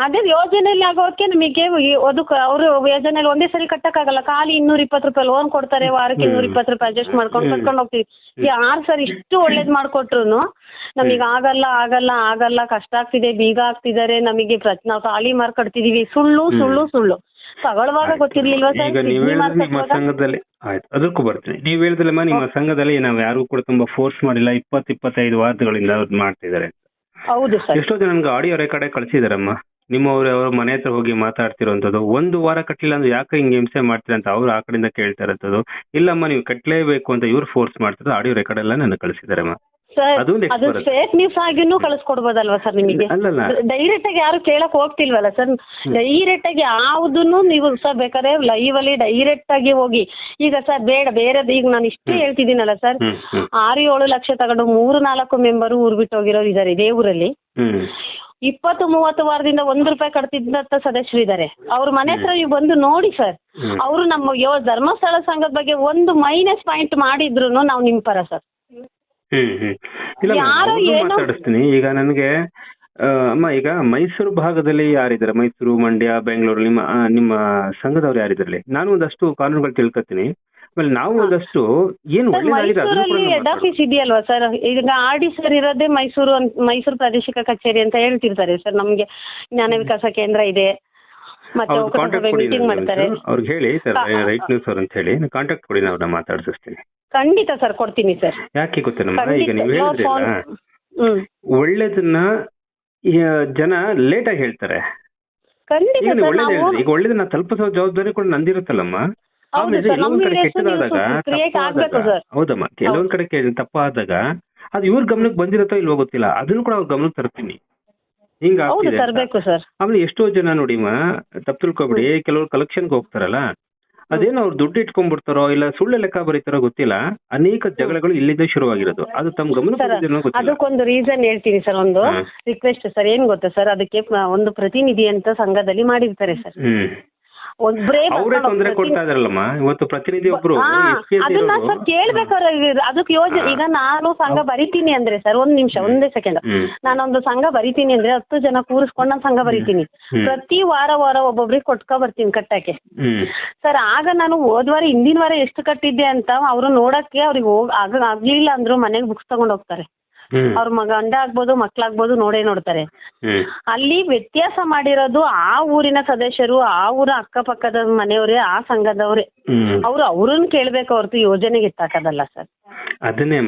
ಅದೇ ಯೋಜನೆಯಲ್ಲಿ ಆಗೋಕೆ ನಮಗೆ ಅದು ಅದಕ್ಕೆ ಅವರು ಯೋಜನೆಯಲ್ಲಿ ಒಂದೇ ಸರಿ ಕಟ್ಟಕ್ಕಾಗಲ್ಲ. ಖಾಲಿ ಇನ್ನೂರ ಇಪ್ಪತ್ತು ರೂಪಾಯಿ ಲೋನ್ ಕೊಡ್ತಾರೆ ವಾರಕ್ಕೆ ಇನ್ನೂರ ಇಪ್ಪತ್ತು ರೂಪಾಯಿ ಅಡ್ಜಸ್ಟ್ ಮಾಡ್ಕೊಂಡು. ಕಟ್ಕೊಂಡು ಹೋಗ್ತೀವಿ. ಯಾರು ಸರ್ ಇಷ್ಟು ಒಳ್ಳೇದ್ ಮಾಡ್ಕೊಟ್ರು ನಮಗೆ ಆಗಲ್ಲ ಆಗಲ್ಲ ಆಗಲ್ಲ ಕಷ್ಟ ಆಗ್ತಿದೆ ಬೀಗ ಆಗ್ತಿದ್ದಾರೆ ನಮಗೆ ಪ್ರತ್ ನಾವು ಖಾಲಿ ಮಾರ್ಕ್ ಕಟ್ತಿದೀವಿ. ಸುಳ್ಳು ಸುಳ್ಳು ಸುಳ್ಳು. ತಗೊಳ್ಳುವಾಗ ಗೊತ್ತಿರ್ಲಿಲ್ವಾ ಸರ್? ಈಗ ನೀವ್ ಹೇಳಿದ್ರೆ ನಿಮ್ಮ ಸಂಘದಲ್ಲಿ ಆಯ್ತು. ಅದಕ್ಕೂ ಬರ್ತೀನಿ. ನೀವ್ ಹೇಳಿದ್ರಲ್ಲಮ್ಮ ನಿಮ್ಮ ಸಂಘದಲ್ಲಿ ನಾವು ಯಾರಿಗೂ ಕೂಡ ತುಂಬಾ ಫೋರ್ಸ್ ಮಾಡಿಲ್ಲ. ಇಪ್ಪತ್ ಇಪ್ಪತ್ತೈದು ವಾರಗಳಿಂದ ಅವ್ರು ಮಾಡ್ತಿದ್ದಾರೆ. ಹೌದು ಸರ್. ಎಷ್ಟೋ ಜನ ನನ್ಗೆ ಆಡಿಯೋ ರೆಕಾರ್ಡ್ ಕಳ್ಸಿದಾರಮ್ಮ. ನಿಮ್ಮವ್ರ ಅವ್ರ ಮನೆ ಹತ್ರ ಹೋಗಿ ಮಾತಾಡ್ತಿರೋಂಥದ್ದು. ಒಂದು ವಾರ ಕಟ್ಟಲಿಲ್ಲ ಅಂದ್ರೆ ಯಾಕೆ ಹಿಂಗೆ ಹಿಂಸೆ ಮಾಡ್ತೀರ ಅಂತ ಅವ್ರು ಆ ಕಡೆಯಿಂದ ಕೇಳ್ತಾ ಇರೋದು ಇಲ್ಲಮ್ಮ, ನೀವು ಕಟ್ಟಲೇಬೇಕು ಅಂತ ಇವ್ರು ಫೋರ್ಸ್ ಮಾಡ್ತಿದ್ರು ಆಡಿಯೋ ರೆಕಾರ್ಡ್ ಎಲ್ಲ ನನಗೆ ಕಳಿಸಿದಾರಮ್ಮ. ಸರ್ ಅದು ಬರುತ್ತೆ. ಫೇಕ್ ನ್ಯೂಸ್ ಆಗಿನೂ ಕಳಿಸ್ಕೊಡ್ಬೋದಲ್ವಾ ಸರ್ ನಿಮಗೆ? ಅಲ್ಲಲ್ಲ ಡೈರೆಕ್ಟ್ ಆಗಿ ಯಾರು ಕೇಳಕ್ ಹೋಗ್ತಿಲ್ವಲ್ಲ ಸರ್ ಡೈರೆಕ್ಟ್ ಆಗಿ ಯಾವುದನ್ನು ನೀವು ಸರ್ ಬೇಕಾದ್ರೆ ಲೈವ್ ಅಲ್ಲಿ ಡೈರೆಕ್ಟ್ ಆಗಿ ಹೋಗಿ ಈಗ ಸರ್ ಬೇಡ ಬೇರೆದು ಈಗ ನಾನು ಇಷ್ಟೇ ಹೇಳ್ತಿದ್ದೀನಲ್ಲ ಸರ್ ಹ್ಮ್ ಹ್ಮ್. ಆರು ಏಳು ಲಕ್ಷ ತಗೊಂಡು ಮೂರು ನಾಲ್ಕು ಮೆಂಬರ್ ಊರ್ ಬಿಟ್ಟು ಹೋಗಿರೋರು ಇದಾರೆ ಇದೇ ಊರಲ್ಲಿ. ಹ್ಮ್. ಇಪ್ಪತ್ತು ಮೂವತ್ತು ವಾರದಿಂದ ಒಂದು ರೂಪಾಯಿ ಕಟ್ತಿದ್ದಂತ ಸದಸ್ಯರು ಇದ್ದಾರೆ ಅವ್ರ ಮನೆ ಹತ್ರ ನೀವು ಬಂದು ನೋಡಿ ಸರ್ ಹ್ಮ್. ಅವರು ನಮ್ಮ ಯೋ ಧರ್ಮಸ್ಥಳ ಸಂಘದ ಬಗ್ಗೆ ಒಂದು ಮೈನಸ್ ಪಾಯಿಂಟ್ ಮಾಡಿದ್ರು ನಾವು ನಿಮ್ ಪರ ಸರ್ ಹ್ಮ್ ಹ್ಮ್. ಇಲ್ಲ ಯಾರೋ ಏನೋ- ಮಾತಾಡಿಸ್ತೀನಿ. ಈಗ ನನಗೆ ಆ, ಅಮ್ಮ ಈಗ ಮೈಸೂರು ಭಾಗದಲ್ಲಿ ಯಾರಿದ್ದಾರೆ? ಮೈಸೂರು ಮಂಡ್ಯ ಬೆಂಗಳೂರು ನಿಮ್ಮ ಆ, ನಿಮ್ಮ ಸಂಘದವ್ರು ಯಾರಿದ್ರಲ್ಲಿ ನಾನು ಒಂದಷ್ಟು ಕಾನೂನುಗಳು ತಿಳ್ಕೊತೀನಿ. ಆಮೇಲೆ ನಾವು ಒಂದಷ್ಟು ಏನು ಸರ್ ಒಳ್ಳೇದಾಗಿದೆ ಅದನ್ನು ಕೂಡ ಮೈಸೂರಲ್ಲಿ ನಾವು ಹೆಡ್ ಆಫೀಸ್ ಇದೆಯಲ್ವಾ ಸರ್? ಈಗ ಆರ್ ಡಿ ಸರ್ ಇರೋದೇ ಮೈಸೂರು ಅಂತ ಮೈಸೂರು ಪ್ರಾದೇಶಿಕ ಕಚೇರಿ ಅಂತ ಹೇಳ್ತಿರ್ತಾರೆ ಸರ್. ನಮ್ಗೆ ಜ್ಞಾನ ವಿಕಾಸ ಕೇಂದ್ರ ಇದೆ. ಮತ್ತೆ ಅವ್ರದ್ದು ಒಕ್ಕೂಟ ಸಭೆ ಮೀಟಿಂಗ್ ಮಾಡ್ತಾರೆ. ಅವ್ರಿಗೆ ಹೇಳಿ ಸರ್ ರೈಟ್ ನ್ಯೂಸ್ ಅವ್ರು ಅಂತ ಹೇಳಿ. ಕಾಂಟ್ಯಾಕ್ಟ್ ಕೊಡಿ ನಾವು ಮಾತಾಡಿಸ್ತೀನಿ ಖಂಡಿತ ಸರ್ ಕೊಡ್ತೀನಿ ಸರ್. ಯಾಕೆ ಗೊತ್ತೇನಮ್ಮ ಈಗ ನೀವು ಹೇಳಿದ್ರಿ ಹ್ಮ್. ಒಳ್ಳೇದನ್ನ ಈ ಜನ ಲೇಟ್ ಆಗಿ ಹೇಳ್ತಾರೆ. ಖಂಡಿತ ಈಗ ನೀವು ಸರ್ ಒಳ್ಳೇದು ನಾವು ಹೇಳಿದ್ರಿ. ಈಗ ಒಳ್ಳೇದನ್ನ ತಲುಪಿಸೋ ಜವಾಬ್ದಾರಿ ಕೂಡ ನಂದಿರುತ್ತಲ್ಲಮ್ಮ? ಹೌದು ಆಮೇಲೆ ಸರ್ ಕೆಲವೊಂದ್ ಕಡೆ ನಮ್ಗೆ ಕೆಟ್ಟದಾದಾಗ ಕ್ರಿಯೇಟ್ ಆಗ್ಬೇಕು ತಪ್ಪಾದಾಗ ಸರ್. ಹೌದಮ್ಮ. ಕೆಲವೊಂದ್ ಕಡೆ ಕೆ- ತಪ್ಪಾದಾಗ ಅದು ಇವ್ರ ಗಮನಕ್ಕೆ ಬಂದಿರತ್ತೋ ಇಲ್ವೋ ಗೊತ್ತಿಲ್ಲ. ಅದನ್ನು ಕೂಡ ಅವ್ರ ಗಮನಕ್ಕೆ ತರ್ತೀನಿ. ಹಿಂಗ ಹೌದು ಆಗ್ತಿದೆ ಅಂತ. ತರ್ಬೇಕು ಸರ್. ಆಮೇಲೆ ಎಷ್ಟೋ ಜನ ನೋಡಿಮ್ಮ ತಪ್ಪು ತಿಳ್ಕೊಬಿಡಿ. ಕೆಲವರು ಕಲೆಕ್ಷನ್ಗೆ ಹೋಗ್ತಾರಲ್ಲ? ಅದೇನೋ ಅವ್ರು ದುಡ್ಡು ಇಟ್ಕೊಂಡ್ಬಿಡ್ತಾರೋ ಇಲ್ಲ ಸುಳ್ಳು ಲೆಕ್ಕ ಬರೀತಾರೋ ಗೊತ್ತಿಲ್ಲ. ಅನೇಕ ಜಗಳಗಳು ಇಲ್ಲಿಂದ ಶುರುವಾಗಿರೋದು. ಅದು ತಮ್ಮ ಗಮನ ಗೊತ್ತಿಲ್ಲ. ಅದಕ್ಕೊಂದು ರೀಸನ್ ಹೇಳ್ತೀನಿ ಸರ್ ಒಂದು ರಿಕ್ವೆಸ್ಟ್ ಸರ್ ಏನ್ ಗೊತ್ತಾ ಸರ್ ಅದಕ್ಕೆ ಒಂದು ಪ್ರತಿನಿಧಿ ಅಂತ ಸಂಘದಲ್ಲಿ ಮಾಡಿರ್ತಾರೆ ಸರ್. ಹ್ಮ್. ಒಬ್ರೇ ಅವರೇ ತೊಂದರೆ ಕೊಡ್ತಾ ಇದಾರಲ್ಲಮ್ಮ? ಇವತ್ತು ಪ್ರತಿನಿಧಿ ಒಬ್ರು ಅದನ್ನ ಇರೋರು- ಸರ್ ಕೇಳ್ಬೇಕಾದ್ರೆ ಅದಕ್ಕೆ ಯೋಜನೆ ಈಗ ನಾನು ಸಂಘ ಬರಿತೀನಿ ಅಂದ್ರೆ ಸರ್ ಒಂದ್ ನಿಮಿಷ ಒಂದೇ ಸೆಕೆಂಡ್. ನಾನೊಂದು ಸಂಘ ಬರಿತೀನಿ ಅಂದ್ರೆ ಹತ್ತು ಜನ ಕೂರಿಸ್ಕೊಂಡು ನಾನು ಸಂಘ ಬರಿತೀನಿ. ಪ್ರತಿ ವಾರ ವಾರ ಒಬ್ಬೊಬ್ರಿಗೆ ಕೊಟ್ಕೊ ಬರ್ತೀನಿ ಕಟ್ಟಕ್ಕೆ. ಸರ್ ಆಗ ನಾನು ಹೋದ್ವಾರ ಹಿಂದಿನ ವಾರ ಎಷ್ಟು ಕಟ್ಟಿದ್ದೆ ಅಂತ ಅವರು ನೋಡಕ್ಕೆ ಅವ್ರಿಗೆ ಹೋಗ್ ಆಗ ಆಗ್ಲಿಲ್ಲ ಅಂದ್ರು ಮನೆಗೆ ಬುಕ್ಸ್ ತಗೊಂಡ್ ಹೋಗ್ತಾರೆ. ಅವ್ರ ಮಗ ಗಂಡ ಆಗ್ಬೋದು ಮಕ್ಳಾಗ್ಬೋದು ನೋಡೇ ನೋಡ್ತಾರೆ. ಅಲ್ಲಿ ವ್ಯತ್ಯಾಸ ಮಾಡಿರೋದು ಆ ಊರಿನ ಸದಸ್ಯರು ಆ ಊರ ಅಕ್ಕಪಕ್ಕದ ಮನೆಯವರೇ ಆ ಸಂಘದವ್ರೆ. ಅವ್ರು ಅವ್ರನ್ನ ಕೇಳ್ಬೇಕು ಹೊರತು ಯೋಜನೆಗೆ ಎತ್ತಾಕದಲ್ಲ ಸರ್. ಅದನ್ನೇ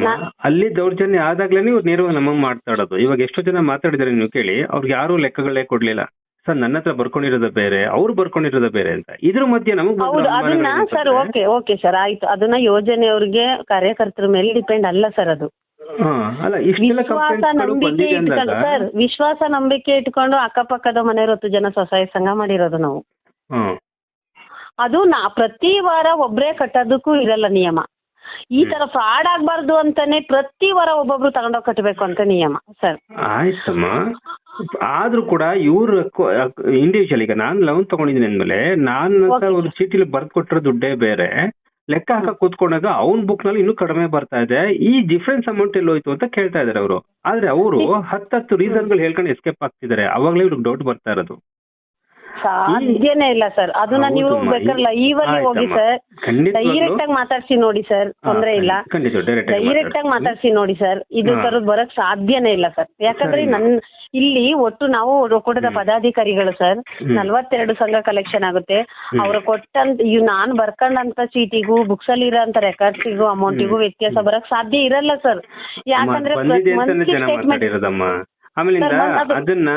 ಅಲ್ಲಿ ದೌರ್ಜನ್ಯ ಆದಾಗ್ಲೇ ಇವ್ರು ನೇರವಾಗಿ ನಮ್ಮ ಮಾತಾಡೋದು. ಇವಾಗ ಎಷ್ಟೋ ಜನ ಮಾತಾಡಿದಾರೆ ನೀವು ಕೇಳಿ ಅವ್ರಿಗೆ ಯಾರು ಲೆಕ್ಕಗಳೇ ಕೊಡ್ಲಿಲ್ಲ. ಸರ್ ನನ್ನ ಹತ್ರ ಬರ್ಕೊಂಡಿರೋದ ಬೇರೆ ಅವ್ರು ಬರ್ಕೊಂಡಿರೋದ ಬೇರೆ ಅಂತ. ಇದ್ರ ಮಧ್ಯೆ ನಮಗೆ ಅದನ್ನ ಸರ್ ಓಕೆ ಓಕೆ ಸರ್ ಆಯ್ತು. ಅದನ್ನ ಯೋಜನೆಯವ್ರಿಗೆ ಕಾರ್ಯಕರ್ತರ ಮೇಲೆ ಡಿಪೆಂಡ್ ಅಲ್ಲ ಸರ್ ಅದು. ಅಲ್ಲ ವಿಶ್ವಾಸ ನಂಬಿಕೆ ಇಟ್ಕೊಂಡು ಸರ್ ವಿಶ್ವಾಸ ನಂಬಿಕೆ ಇಟ್ಕೊಂಡು ಅಕ್ಕಪಕ್ಕದ ಮನೆಯವ್ರ ಹತ್ತು ಜನ ಸ್ವಸಹಾಯ ಸಂಘ ಮಾಡಿರೋದು ನಾವು. ಅದು ನಾ ಪ್ರತಿ ವಾರ ಒಬ್ರೇ ಕಟ್ಟೋದಕ್ಕೂ ಇರಲ್ಲ ನಿಯಮ. ಈ ತರ ಫ್ರಾಡ್ ಆಗ್ಬಾರ್ದು ಅಂತಾನೆ ಪ್ರತಿ ವಾರ ಒಬ್ಬೊಬ್ರು ತಗೊಂಡೋಗಿ ಕಟ್ಟಬೇಕು ಅಂತ ನಿಯಮ ಸರ್. ಆಯ್ತಮ್ಮ. ಆದ್ರೂ ಕೂಡ ಇವ್ರ ಇಂಡಿವಿಜುವಲ್ ಈಗ ನಾನು ಲೋನ್ ತಗೊಂಡಿದ್ದೀನಿ ಅಂದ್ಮೇಲೆ ನಾನು ಒಂದು ಚೀಟಿಲಿ ಬರ್ದ್ ಕೊಟ್ಟಿರೋ ದುಡ್ಡೇ ಬೇರೆ. ಲೆಕ್ಕ ಹಾಕಕ್ ಕೂತ್ಕೊಂಡಾಗ ಅವನ್ ಬುಕ್ನಲ್ಲಿ ಇನ್ನೂ ಕಡಿಮೆ ಬರ್ತಾ ಇದೆ. ಈ ಡಿಫ್ರೆನ್ಸ್ ಅಮೌಂಟ್ ಎಲ್ಲೋಯ್ತು ಅಂತ ಕೇಳ್ತಾ ಇದಾರೆ ಅವರು. ಆದ್ರೆ ಅವರು ಹತ್ತತ್ತು ರೀಸನ್ಗಳು ಹೇಳ್ಕೊಂಡು ಎಸ್ಕೇಪ್ ಆಗ್ತಿದ್ದಾರೆ. ಅವಾಗ್ಲೇ ಇವ್ರಿಗೆ ಡೌಟ್ ಬರ್ತಾ ಇರೋದು. ಸಾಧ್ಯನೇ ಇಲ್ಲ ಸರ್. ಅದನ್ನ ನೀವು ಬೇಕಲ್ಲ ಅಲ್ಲಿ ಹೋಗಿ ಸರ್ ಡೈರೆಕ್ಟ್ ಆಗಿ ಮಾತಾಡ್ಸಿ ನೋಡಿ ಸರ್. ತೊಂದ್ರೆ ಇಲ್ಲ. ಡೈರೆಕ್ಟ್ ಆಗಿ ಮಾತಾಡ್ಸಿ. ನೋಡಿ ಸರ್. ಇದು. ತರದ್ ಬರಕ್ ಸಾಧ್ಯನೇ ಇಲ್ಲ ಸರ್. ಯಾಕಂದ್ರೆ ನನ್ನ ನನ್ ಇಲ್ಲಿ ಒಟ್ಟು ನಾವು ಒಕ್ಕೂಟದ ಪದಾಧಿಕಾರಿಗಳು ಸರ್ ನಲವತ್ತೆರಡು ಸಂಘ ಕಲೆಕ್ಷನ್ ಆಗುತ್ತೆ. ಅವರು ಕೊಟ್ಟಂತ ಇವ್ ನಾನ್ ಬರ್ಕೊಂಡಂತ ಚೀಟಿಗೂ ಬುಕ್ಸ್ ಅಲ್ಲಿ ಇರೋಂತ ರೆಕಾರ್ಡ್ಸಿಗೂ ಅಮೌಂಟಿಗೂ ವ್ಯತ್ಯಾಸ ಬರಕ್ ಸಾಧ್ಯ ಇರಲ್ಲ ಸರ್. ಯಾಕಂದ್ರೆ ಬಂದಿದೆ ಅಂತಾನೆ ಮಂತ್ಲಿ ಜನ ಸ್ಟೇಟ್ಮೆಂಟ್ ಮಾತಾಡಿರೋದಮ್ಮ. ಆಮೇಲಿಂದ ಅದನ್ನ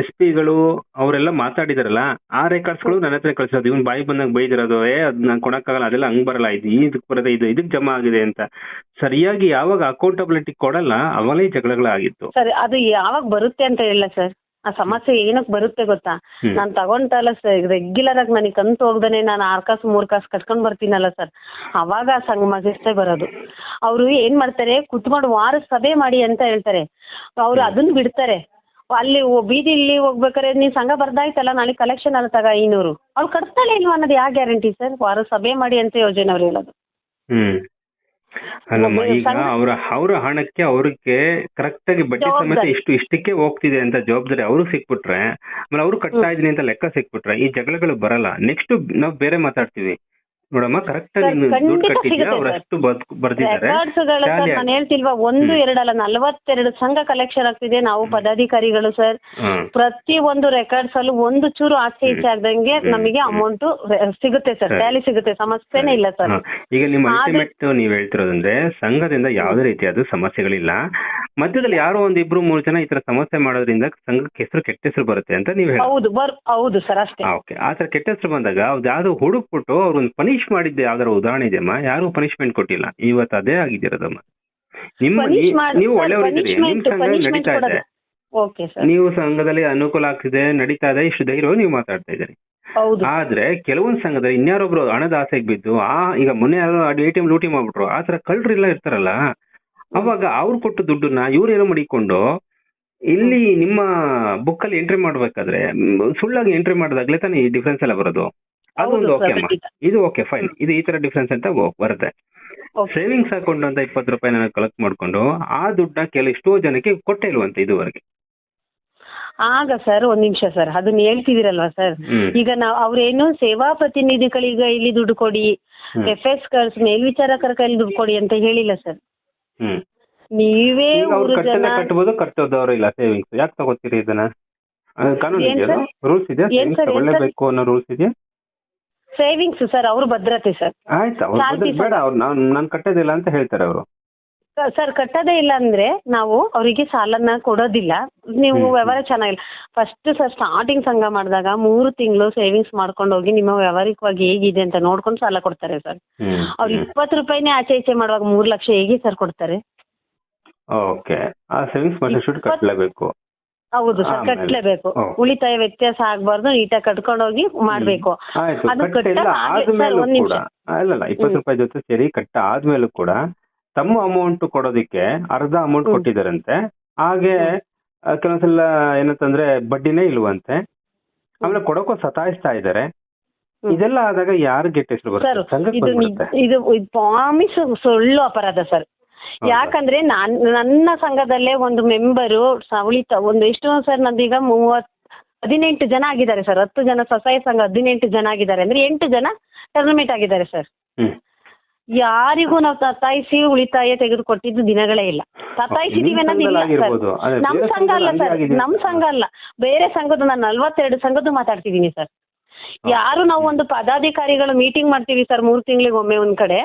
ಎಸ್ ಪಿಗಳು ಅವರೆಲ್ಲ ಮಾತಾಡಿದಾರಲ್ಲ ಆ ರೆಕಾರ್ಡ್ಸ್ಗಳು ನನ್ನ ಹತ್ರ ಕಳ್ಸೋದು. ಇವ್ನ್ ಬಾಯಿ ಬಂದಾಗ ಬೈದಿರೋದು ಏ ಅದ್ ನಾನ್ ಕೊಡಕ್ಕಾಗಲ್ಲ ಅದೆಲ್ಲ ಹಂಗ್ ಬರಲ್ಲ ಇದು ಇದಕ್ ಬರದೆ ಇದು ಇದಕ್ ಜಮಾ ಆಗಿದೆ ಅಂತ. ಸರಿಯಾಗಿ ಯಾವಾಗ ಅಕೌಂಟಬಿಲಿಟಿ ಕೊಡಲ್ಲ ಅವಾಗಲೇ ಜಗಳಗಳಾಗಿತ್ತು ಸರ್ ಅದು ಯಾವಾಗ ಬರುತ್ತೆ ಅಂತ ಹೇಳಿಲ್ಲ ಸರ್. ಆ ಸಮಸ್ಯೆ ಏನಕ್ ಬರುತ್ತೆ ಗೊತ್ತಾ? ನಾನ್ ತಗೊಂತಲ್ಲ ಸರ್ ರೆಗ್ಯುಲರ್ ಆಗಿ ನನಗೆ ಕಂತು ಹೋಗ್ದೇನೆ ನಾನು ಆರ್ ಕಾಸು ಮೂರ್ ಕಾಸು ಕಟ್ಕೊಂಡ್ ಬರ್ತೀನಲ್ಲ ಸರ್ ಅವಾಗ ಸಂಘ ಮಗಿಸ್ತೇ ಬರೋದು. ಅವರು ಏನ್ ಮಾಡ್ತಾರೆ? ಕುತ್ಕೊಂಡು ವಾರ ಸಭೆ ಮಾಡಿ ಅಂತ ಹೇಳ್ತಾರೆ. ಅವ್ರು ಅದನ್ನ ಬಿಡ್ತಾರೆ. ಅಲ್ಲಿ ಬೀದಿಲಿ ಹೋಗ್ಬೇಕಾದ್ರೆ ನೀವು ಸಂಘ ಬರ್ದಾಯ್ತಲ್ಲ ನಾಳೆ ಕಲೆಕ್ಷನ್ ಅಲ್ಲ ತಗ ಐನೂರು. ಅವ್ಳು ಕಟ್ತಾಳೆ ಇಲ್ವಾ ಅನ್ನೋದು ಯಾವ ಗ್ಯಾರಂಟಿ ಸರ್ ವಾರ ಸಭೆ ಮಾಡಿ ಅಂತ ಯೋಜನೆ ಅವ್ರು ಹೇಳೋದು. ಹ್ಮ್. ಅಲ್ಲಮ್ಮ ಈಗ ಅವರ ಅವರ ಹಣಕ್ಕೆ ಅವ್ರಿಗೆ ಕರೆಕ್ಟ್ ಆಗಿ ಬಡ್ಡಿ ಸಮೇತ ಇಷ್ಟು ಇಷ್ಟಕ್ಕೆ ಹೋಗ್ತಿದೆ ಅಂತ ಜವಾಬ್ದಾರಿ ಅವರು ಸಿಕ್ಬಿಟ್ರೆ ಆಮೇಲೆ ಅವರು ಕಟ್ತಾ ಇದೀನಿ ಅಂತ ಲೆಕ್ಕ ಸಿಕ್ಬಿಟ್ರೆ ಈ ಜಗಳಗಳು ಬರಲ್ಲ. ನೆಕ್ಸ್ಟ್ ನಾವು ಬೇರೆ ಮಾತಾಡ್ತೀವಿ. ನೋಡಮ್ಮ ಕರೆಕ್ಟ್ ದುಡ್ಡು ಕಟ್ಟಿದ್ಯಾ? ಅವ್ರು ಬರ್ದಿದ್ದಾರೆ. ನಾನು ಹೇಳ್ತಿಲ್ವಾ ಒಂದು ಎರಡಲ್ಲ ನಲವತ್ತೆರಡು ಸಂಘ ಕಲೆಕ್ಷನ್ ಆಗ್ತಿದೆ. ನಾವು ಪದಾಧಿಕಾರಿಗಳು ಸರ್. ಪ್ರತಿ ಒಂದು ರೆಕಾರ್ಡ್ಸ್ ಅಲ್ಲೂ ಒಂದು ಚೂರು ಆಚೆ ಈಚೆ ಆಗ್ದಂಗೆ ನಮಗೆ ಅಮೌಂಟ್ ಸಿಗುತ್ತೆ ಸರ್. ಟ್ಯಾಲಿ ಸಿಗುತ್ತೆ ಸಮಸ್ಯೆನೇ ಇಲ್ಲ ಸರ್. ಈಗ ನಿಮ್ಮ ಅಲ್ಟಿಮೇಟ್ ನೀವ್ ಹೇಳ್ತಿರೋದಂದ್ರೆ ಸಂಘದಿಂದ ಯಾವುದೇ ರೀತಿಯಾದ ಸಮಸ್ಯೆಗಳಿಲ್ಲ. ಮಧ್ಯದಲ್ಲಿ ಯಾರೋ ಒಂದ್ ಇಬ್ರು ಮೂರು ಜನ ಈ ತರ ಸಮಸ್ಯೆ ಮಾಡೋದ್ರಿಂದ ಸಂಘಕ್ಕೆ ಹೆಸರು ಕೆಟ್ಟ ಹೆಸರು ಬರುತ್ತೆ ಅಂತ ನೀವು ಹೇಳಿ ಹೌದು ಹೌದು ಸರ್ ಅಷ್ಟೇ. ಓಕೆ ಆ ತರ ಕೆಟ್ಟ ಹೆಸರು ಬಂದಾಗ ಅವ್ರು ಯಾವ್ದೋ ಹುಡುಕ್ಬಿಟ್ಟು ಒಂದು ಪನಿಷ್ ಮಾಡಿದ್ದೆ ಯಾವ್ದಾರ ಉದಾಹರಣೆ ಇದೆಯಮ್ಮ? ಯಾರು ಪನಿಷ್ಮೆಂಟ್ ಕೊಟ್ಟಿಲ್ಲ. ಇವತ್ತು ಅದೇ ಆಗಿದ್ದೀರದಮ್ಮ ನಿಮ್ಮ ನೀವು ಒಳ್ಳೆಯವರಿದ್ದೀರಿ. ನಿಮ್ ಸಂಘ ನಡೀತಾ ಇದೆ. ನೀವು ಸಂಘದಲ್ಲಿ ಅನುಕೂಲ ಆಗ್ತಿದೆ ನಡೀತಾ ಇದೆ ಇಷ್ಟು ಧೈರ್ಯವಾಗಿ ನೀವು ಮಾತಾಡ್ತಾ ಇದ್ದೀರಿ. ಹೌದು. ಆದ್ರೆ ಕೆಲವೊಂದ್ ಸಂಘದಲ್ಲಿ ಇನ್ಯಾರೊಬ್ರು ಹಣದ ಆಸೆಗೆ ಬಿದ್ದು ಆ ಈಗ ಮೊನ್ನೆ ಯಾರೋ ಎ ಟಿ ಎಂ ಲೂಟಿ ಮಾಡ್ಬಿಟ್ರು ಆ ತರ ಕಳ್ರೆಲ್ಲ ಇರ್ತಾರಲ್ಲ? ಅವಾಗ ಅವ್ರು ಕೊಟ್ಟು ದುಡ್ಡನ್ನ ಇವ್ರೇನೋ ಮಡಿಕೊಂಡು ಇಲ್ಲಿ ನಿಮ್ಮ ಬುಕ್ ಅಲ್ಲಿ ಎಂಟ್ರಿ ಮಾಡ್ಬೇಕಾದ್ರೆ ಸುಳ್ಳಾಗಿ ಎಂಟ್ರಿ ಮಾಡಿದಾಗ್ಲೇ ತಾನೇ ಈ ಡಿಫ್ರೆನ್ಸ್ ಎಲ್ಲ ಬರೋದು. ಅದೊಂದು ಓಕೆ ಅಮ್ಮ. ಇದು ಓಕೆ ಫೈನ್ ಇದು ಈ ತರ ಡಿಫ್ರೆನ್ಸ್ ಅಂತ ಬರುತ್ತೆ. ಸೇವಿಂಗ್ಸ್ ಅಕೌಂಟ್ ಅಂತ ಇಪ್ಪತ್ತು ರೂಪಾಯಿ ನಾನು ಕಲೆಕ್ಟ್ ಮಾಡ್ಕೊಂಡು ಆ ದುಡ್ಡನ್ನ ಕೆಲ ಎಷ್ಟೋ ಜನಕ್ಕೆ ಕೊಟ್ಟೆ ಇಲ್ವಂತೆ ಇದುವರೆಗೆ. ಆಗ ಸರ್ ಒಂದ್ ನಿಮಿಷ ಸರ್ ಅದನ್ನ ಹೇಳ್ತಿದಿರಲ್ವಾ ಸರ್ ಈಗ ನಾವ್ ಅವ್ರೇನು ಸೇವಾ ಪ್ರತಿನಿಧಿಗಳಿಗೆ ಇಲ್ಲಿ ದುಡ್ಡು ಕೊಡಿ. ಎಫ್ ಎಸ್ ಕರ್ಸ್ ಮೇಲ್ವಿಚಾರಕರ ಕೈಲಿ ದುಡ್ಡು ಕೊಡಿ ಅಂತ ಹೇಳಿಲ್ಲ ಸರ್ ನೀವೇ ಕಟ್ಟಬಹುದು ಕಟ್ಟೋದವ್ರು ಇಲ್ಲ ಸೇವಿಂಗ್ಸ್ ಯಾಕೆ ತಗೋತೀರಿ ಇದನ್ನ? ರೂಲ್ಸ್ ಇದೆಯಾ? ಏನ್ ಸೇವಿಂಗ್ಸ್? ತಗೊಳ್ಳೇಬೇಕು ಅನ್ನೋ ರೂಲ್ಸ್ ಇದೆಯಾ? ಸೇವಿಂಗ್ಸ್ ಸರ್ ಅವ್ರ ಭದ್ರತೆ ಸರ್ ಆಯ್ತು ಅವ್ರು ಚಾಲ್ತಿ ಬದಲು ಬೇಡ ಅವ್ರು ನಾನು ನಾನು ಕಟ್ಟೋದಿಲ್ಲ ಅಂತ ಹೇಳ್ತಾರೆ ಅವರು. ಸರ್ ಕಟ್ಟೋದೇ ಇಲ್ಲ ಅಂದ್ರೆ ನಾವು ಅವರಿಗೆ ಸಾಲನ ಕೊಡೋದಿಲ್ಲ. ನೀವು ಹ್ಮ್. ವ್ಯವಹಾರ ಚೆನ್ನಾಗಿಲ್ಲ. ಫಸ್ಟ್ ಸರ್ ಸ್ಟಾರ್ಟಿಂಗ್ ಸಂಘ ಮಾಡಿದಾಗ ಮೂರು ತಿಂಗಳು ಸೇವಿಂಗ್ಸ್ ಮಾಡ್ಕೊಂಡು ಹೋಗಿ ನಿಮ್ಮ ವ್ಯವಹಾರಿಕವಾಗಿ ಹೇಗಿದೆ ಅಂತ ನೋಡ್ಕೊಂಡು ಸಾಲ ಕೊಡ್ತಾರೆ ಸರ್ ಅವ್ರು ಇಪ್ಪತ್ತು ರೂಪಾಯಿನೇ ಆಚೆ ಈಚೆ ಮಾಡುವಾಗ ಮೂರು ಲಕ್ಷ ಹೇಗೆ ಸರ್ ಕೊಡ್ತಾರೆ? ಓಕೆ ಆ ಸೇವಿಂಗ್ಸ್ ಶುಡ್ ಕಟ್ಟಲೇಬೇಕು ಹೌದು ಸರ್ ಆಮೇಲೆ? ಕಟ್ಲೇಬೇಕು. ಉಳಿತಾಯ ವ್ಯತ್ಯಾಸ ಆಗ್ಬಾರ್ದು ನೀಟಾಗಿ ಕಟ್ಕೊಂಡು ಹೋಗಿ ಮಾಡ್ಬೇಕು ಆಯ್ತು ಅದು ಕಟ್ಟಿಲ್ಲ ಕಟ್ಟ ಆಗ್ಲಿ ಸರ್, ಆದ್ಮೇಲೂ ಒಂದ್ ನಿಮಿಷ. ಕೂಡ ಅಲ್ಲಲ್ಲ ಇಪ್ಪತ್ತು ರೂಪಾಯಿ ಜೊತೆ ಸೇರಿ ಕಟ್ಟ ಆದ್ಮೇಲೂ ಕೂಡ ತಮ್ಮ ಅಮೌಂಟ್ ಕೊಡೋದಿಕ್ಕೆ ಅರ್ಧ ಅಮೌಂಟ್ ಹ್ಮ್. ಕೊಟ್ಟಿದ್ದಾರಂತೆ ಹಾಗೆ ಆ, ಕೆಲವೊಂದ್ಸಲ ಏನಂತಂದ್ರೆ ಬಡ್ಡಿನೇ ಇಲ್ವಂತೆ ಆಮೇಲೆ ಕೊಡೋಕ್ಕೂ ಸತಾಯಿಸ್ತಾ ಇದ್ದಾರೆ ಹ್ಮ್. ಇದೆಲ್ಲ ಆದಾಗ ಯಾರು ಗೆಟ್ ಹೆಸರು ಸರ್ ಬರುತ್ತೆ ಸಂಘಕ್ಕೆ ಇದು ನಿಜ- ಇದು ಪ್ರಾಮಿಸ್ ಸುಳ್ಳು ಅಪರಾಧ ಸರ್? ಯಾಕಂದ್ರೆ ನಾನ್ ನನ್ನ ಸಂಘದಲ್ಲೇ ಒಂದು ಮೆಂಬರು ಉಳಿತ ಒಂದು ಎಷ್ಟು ಸರ್ ನಂದೀಗ ಮೂವತ್ ಹದಿನೆಂಟು ಜನ ಆಗಿದ್ದಾರೆ ಸರ್. ಹತ್ತು ಜನ ಸ್ವಸಹಾಯ ಸಂಘ ಹದಿನೆಂಟು ಜನ ಆಗಿದ್ದಾರೆ. ಅಂದ್ರೆ ಎಂಟು ಜನ ಟರ್ಮಿನೇಟ್ ಆಗಿದ್ದಾರೆ ಸರ್. ಹ್ಮ್. ಯಾರಿಗೂ ನಾವು ಸತಾಯಿಸಿ ಉಳಿತಾಯ ತೆಗೆದುಕೊಟ್ಟಿದ್ದು ದಿನಗಳೇ ಇಲ್ಲ. ಸತಾಯಿಸಿದೀವಿ ಅನ್ನೋದಿಲ್ಲ ಸರ್. ಆಗಿರ್ಬೋದು. ಅದೇ ನಮ್ ಬೇರೆ ಸಂಘ ಅಲ್ಲ ಸರ್. ನಮ್ ಸಂಘ ಅಲ್ಲ. ಬೇರೆ ಸಂಘದ ನಾನು ನಲ್ವತ್ತೆರಡು ಸಂಘದ್ದು ಮಾತಾಡ್ತಿದ್ದೀನಿ ಸರ್. ಯಾರು ನಾವು ಒಂದು ಪದಾಧಿಕಾರಿಗಳು ಮೀಟಿಂಗ್ ಮಾಡ್ತೀವಿ ಸರ್. ಮೂರು ತಿಂಗಳಿಗೊಮ್ಮೆ ಒಂದ್ ಕಡೆ.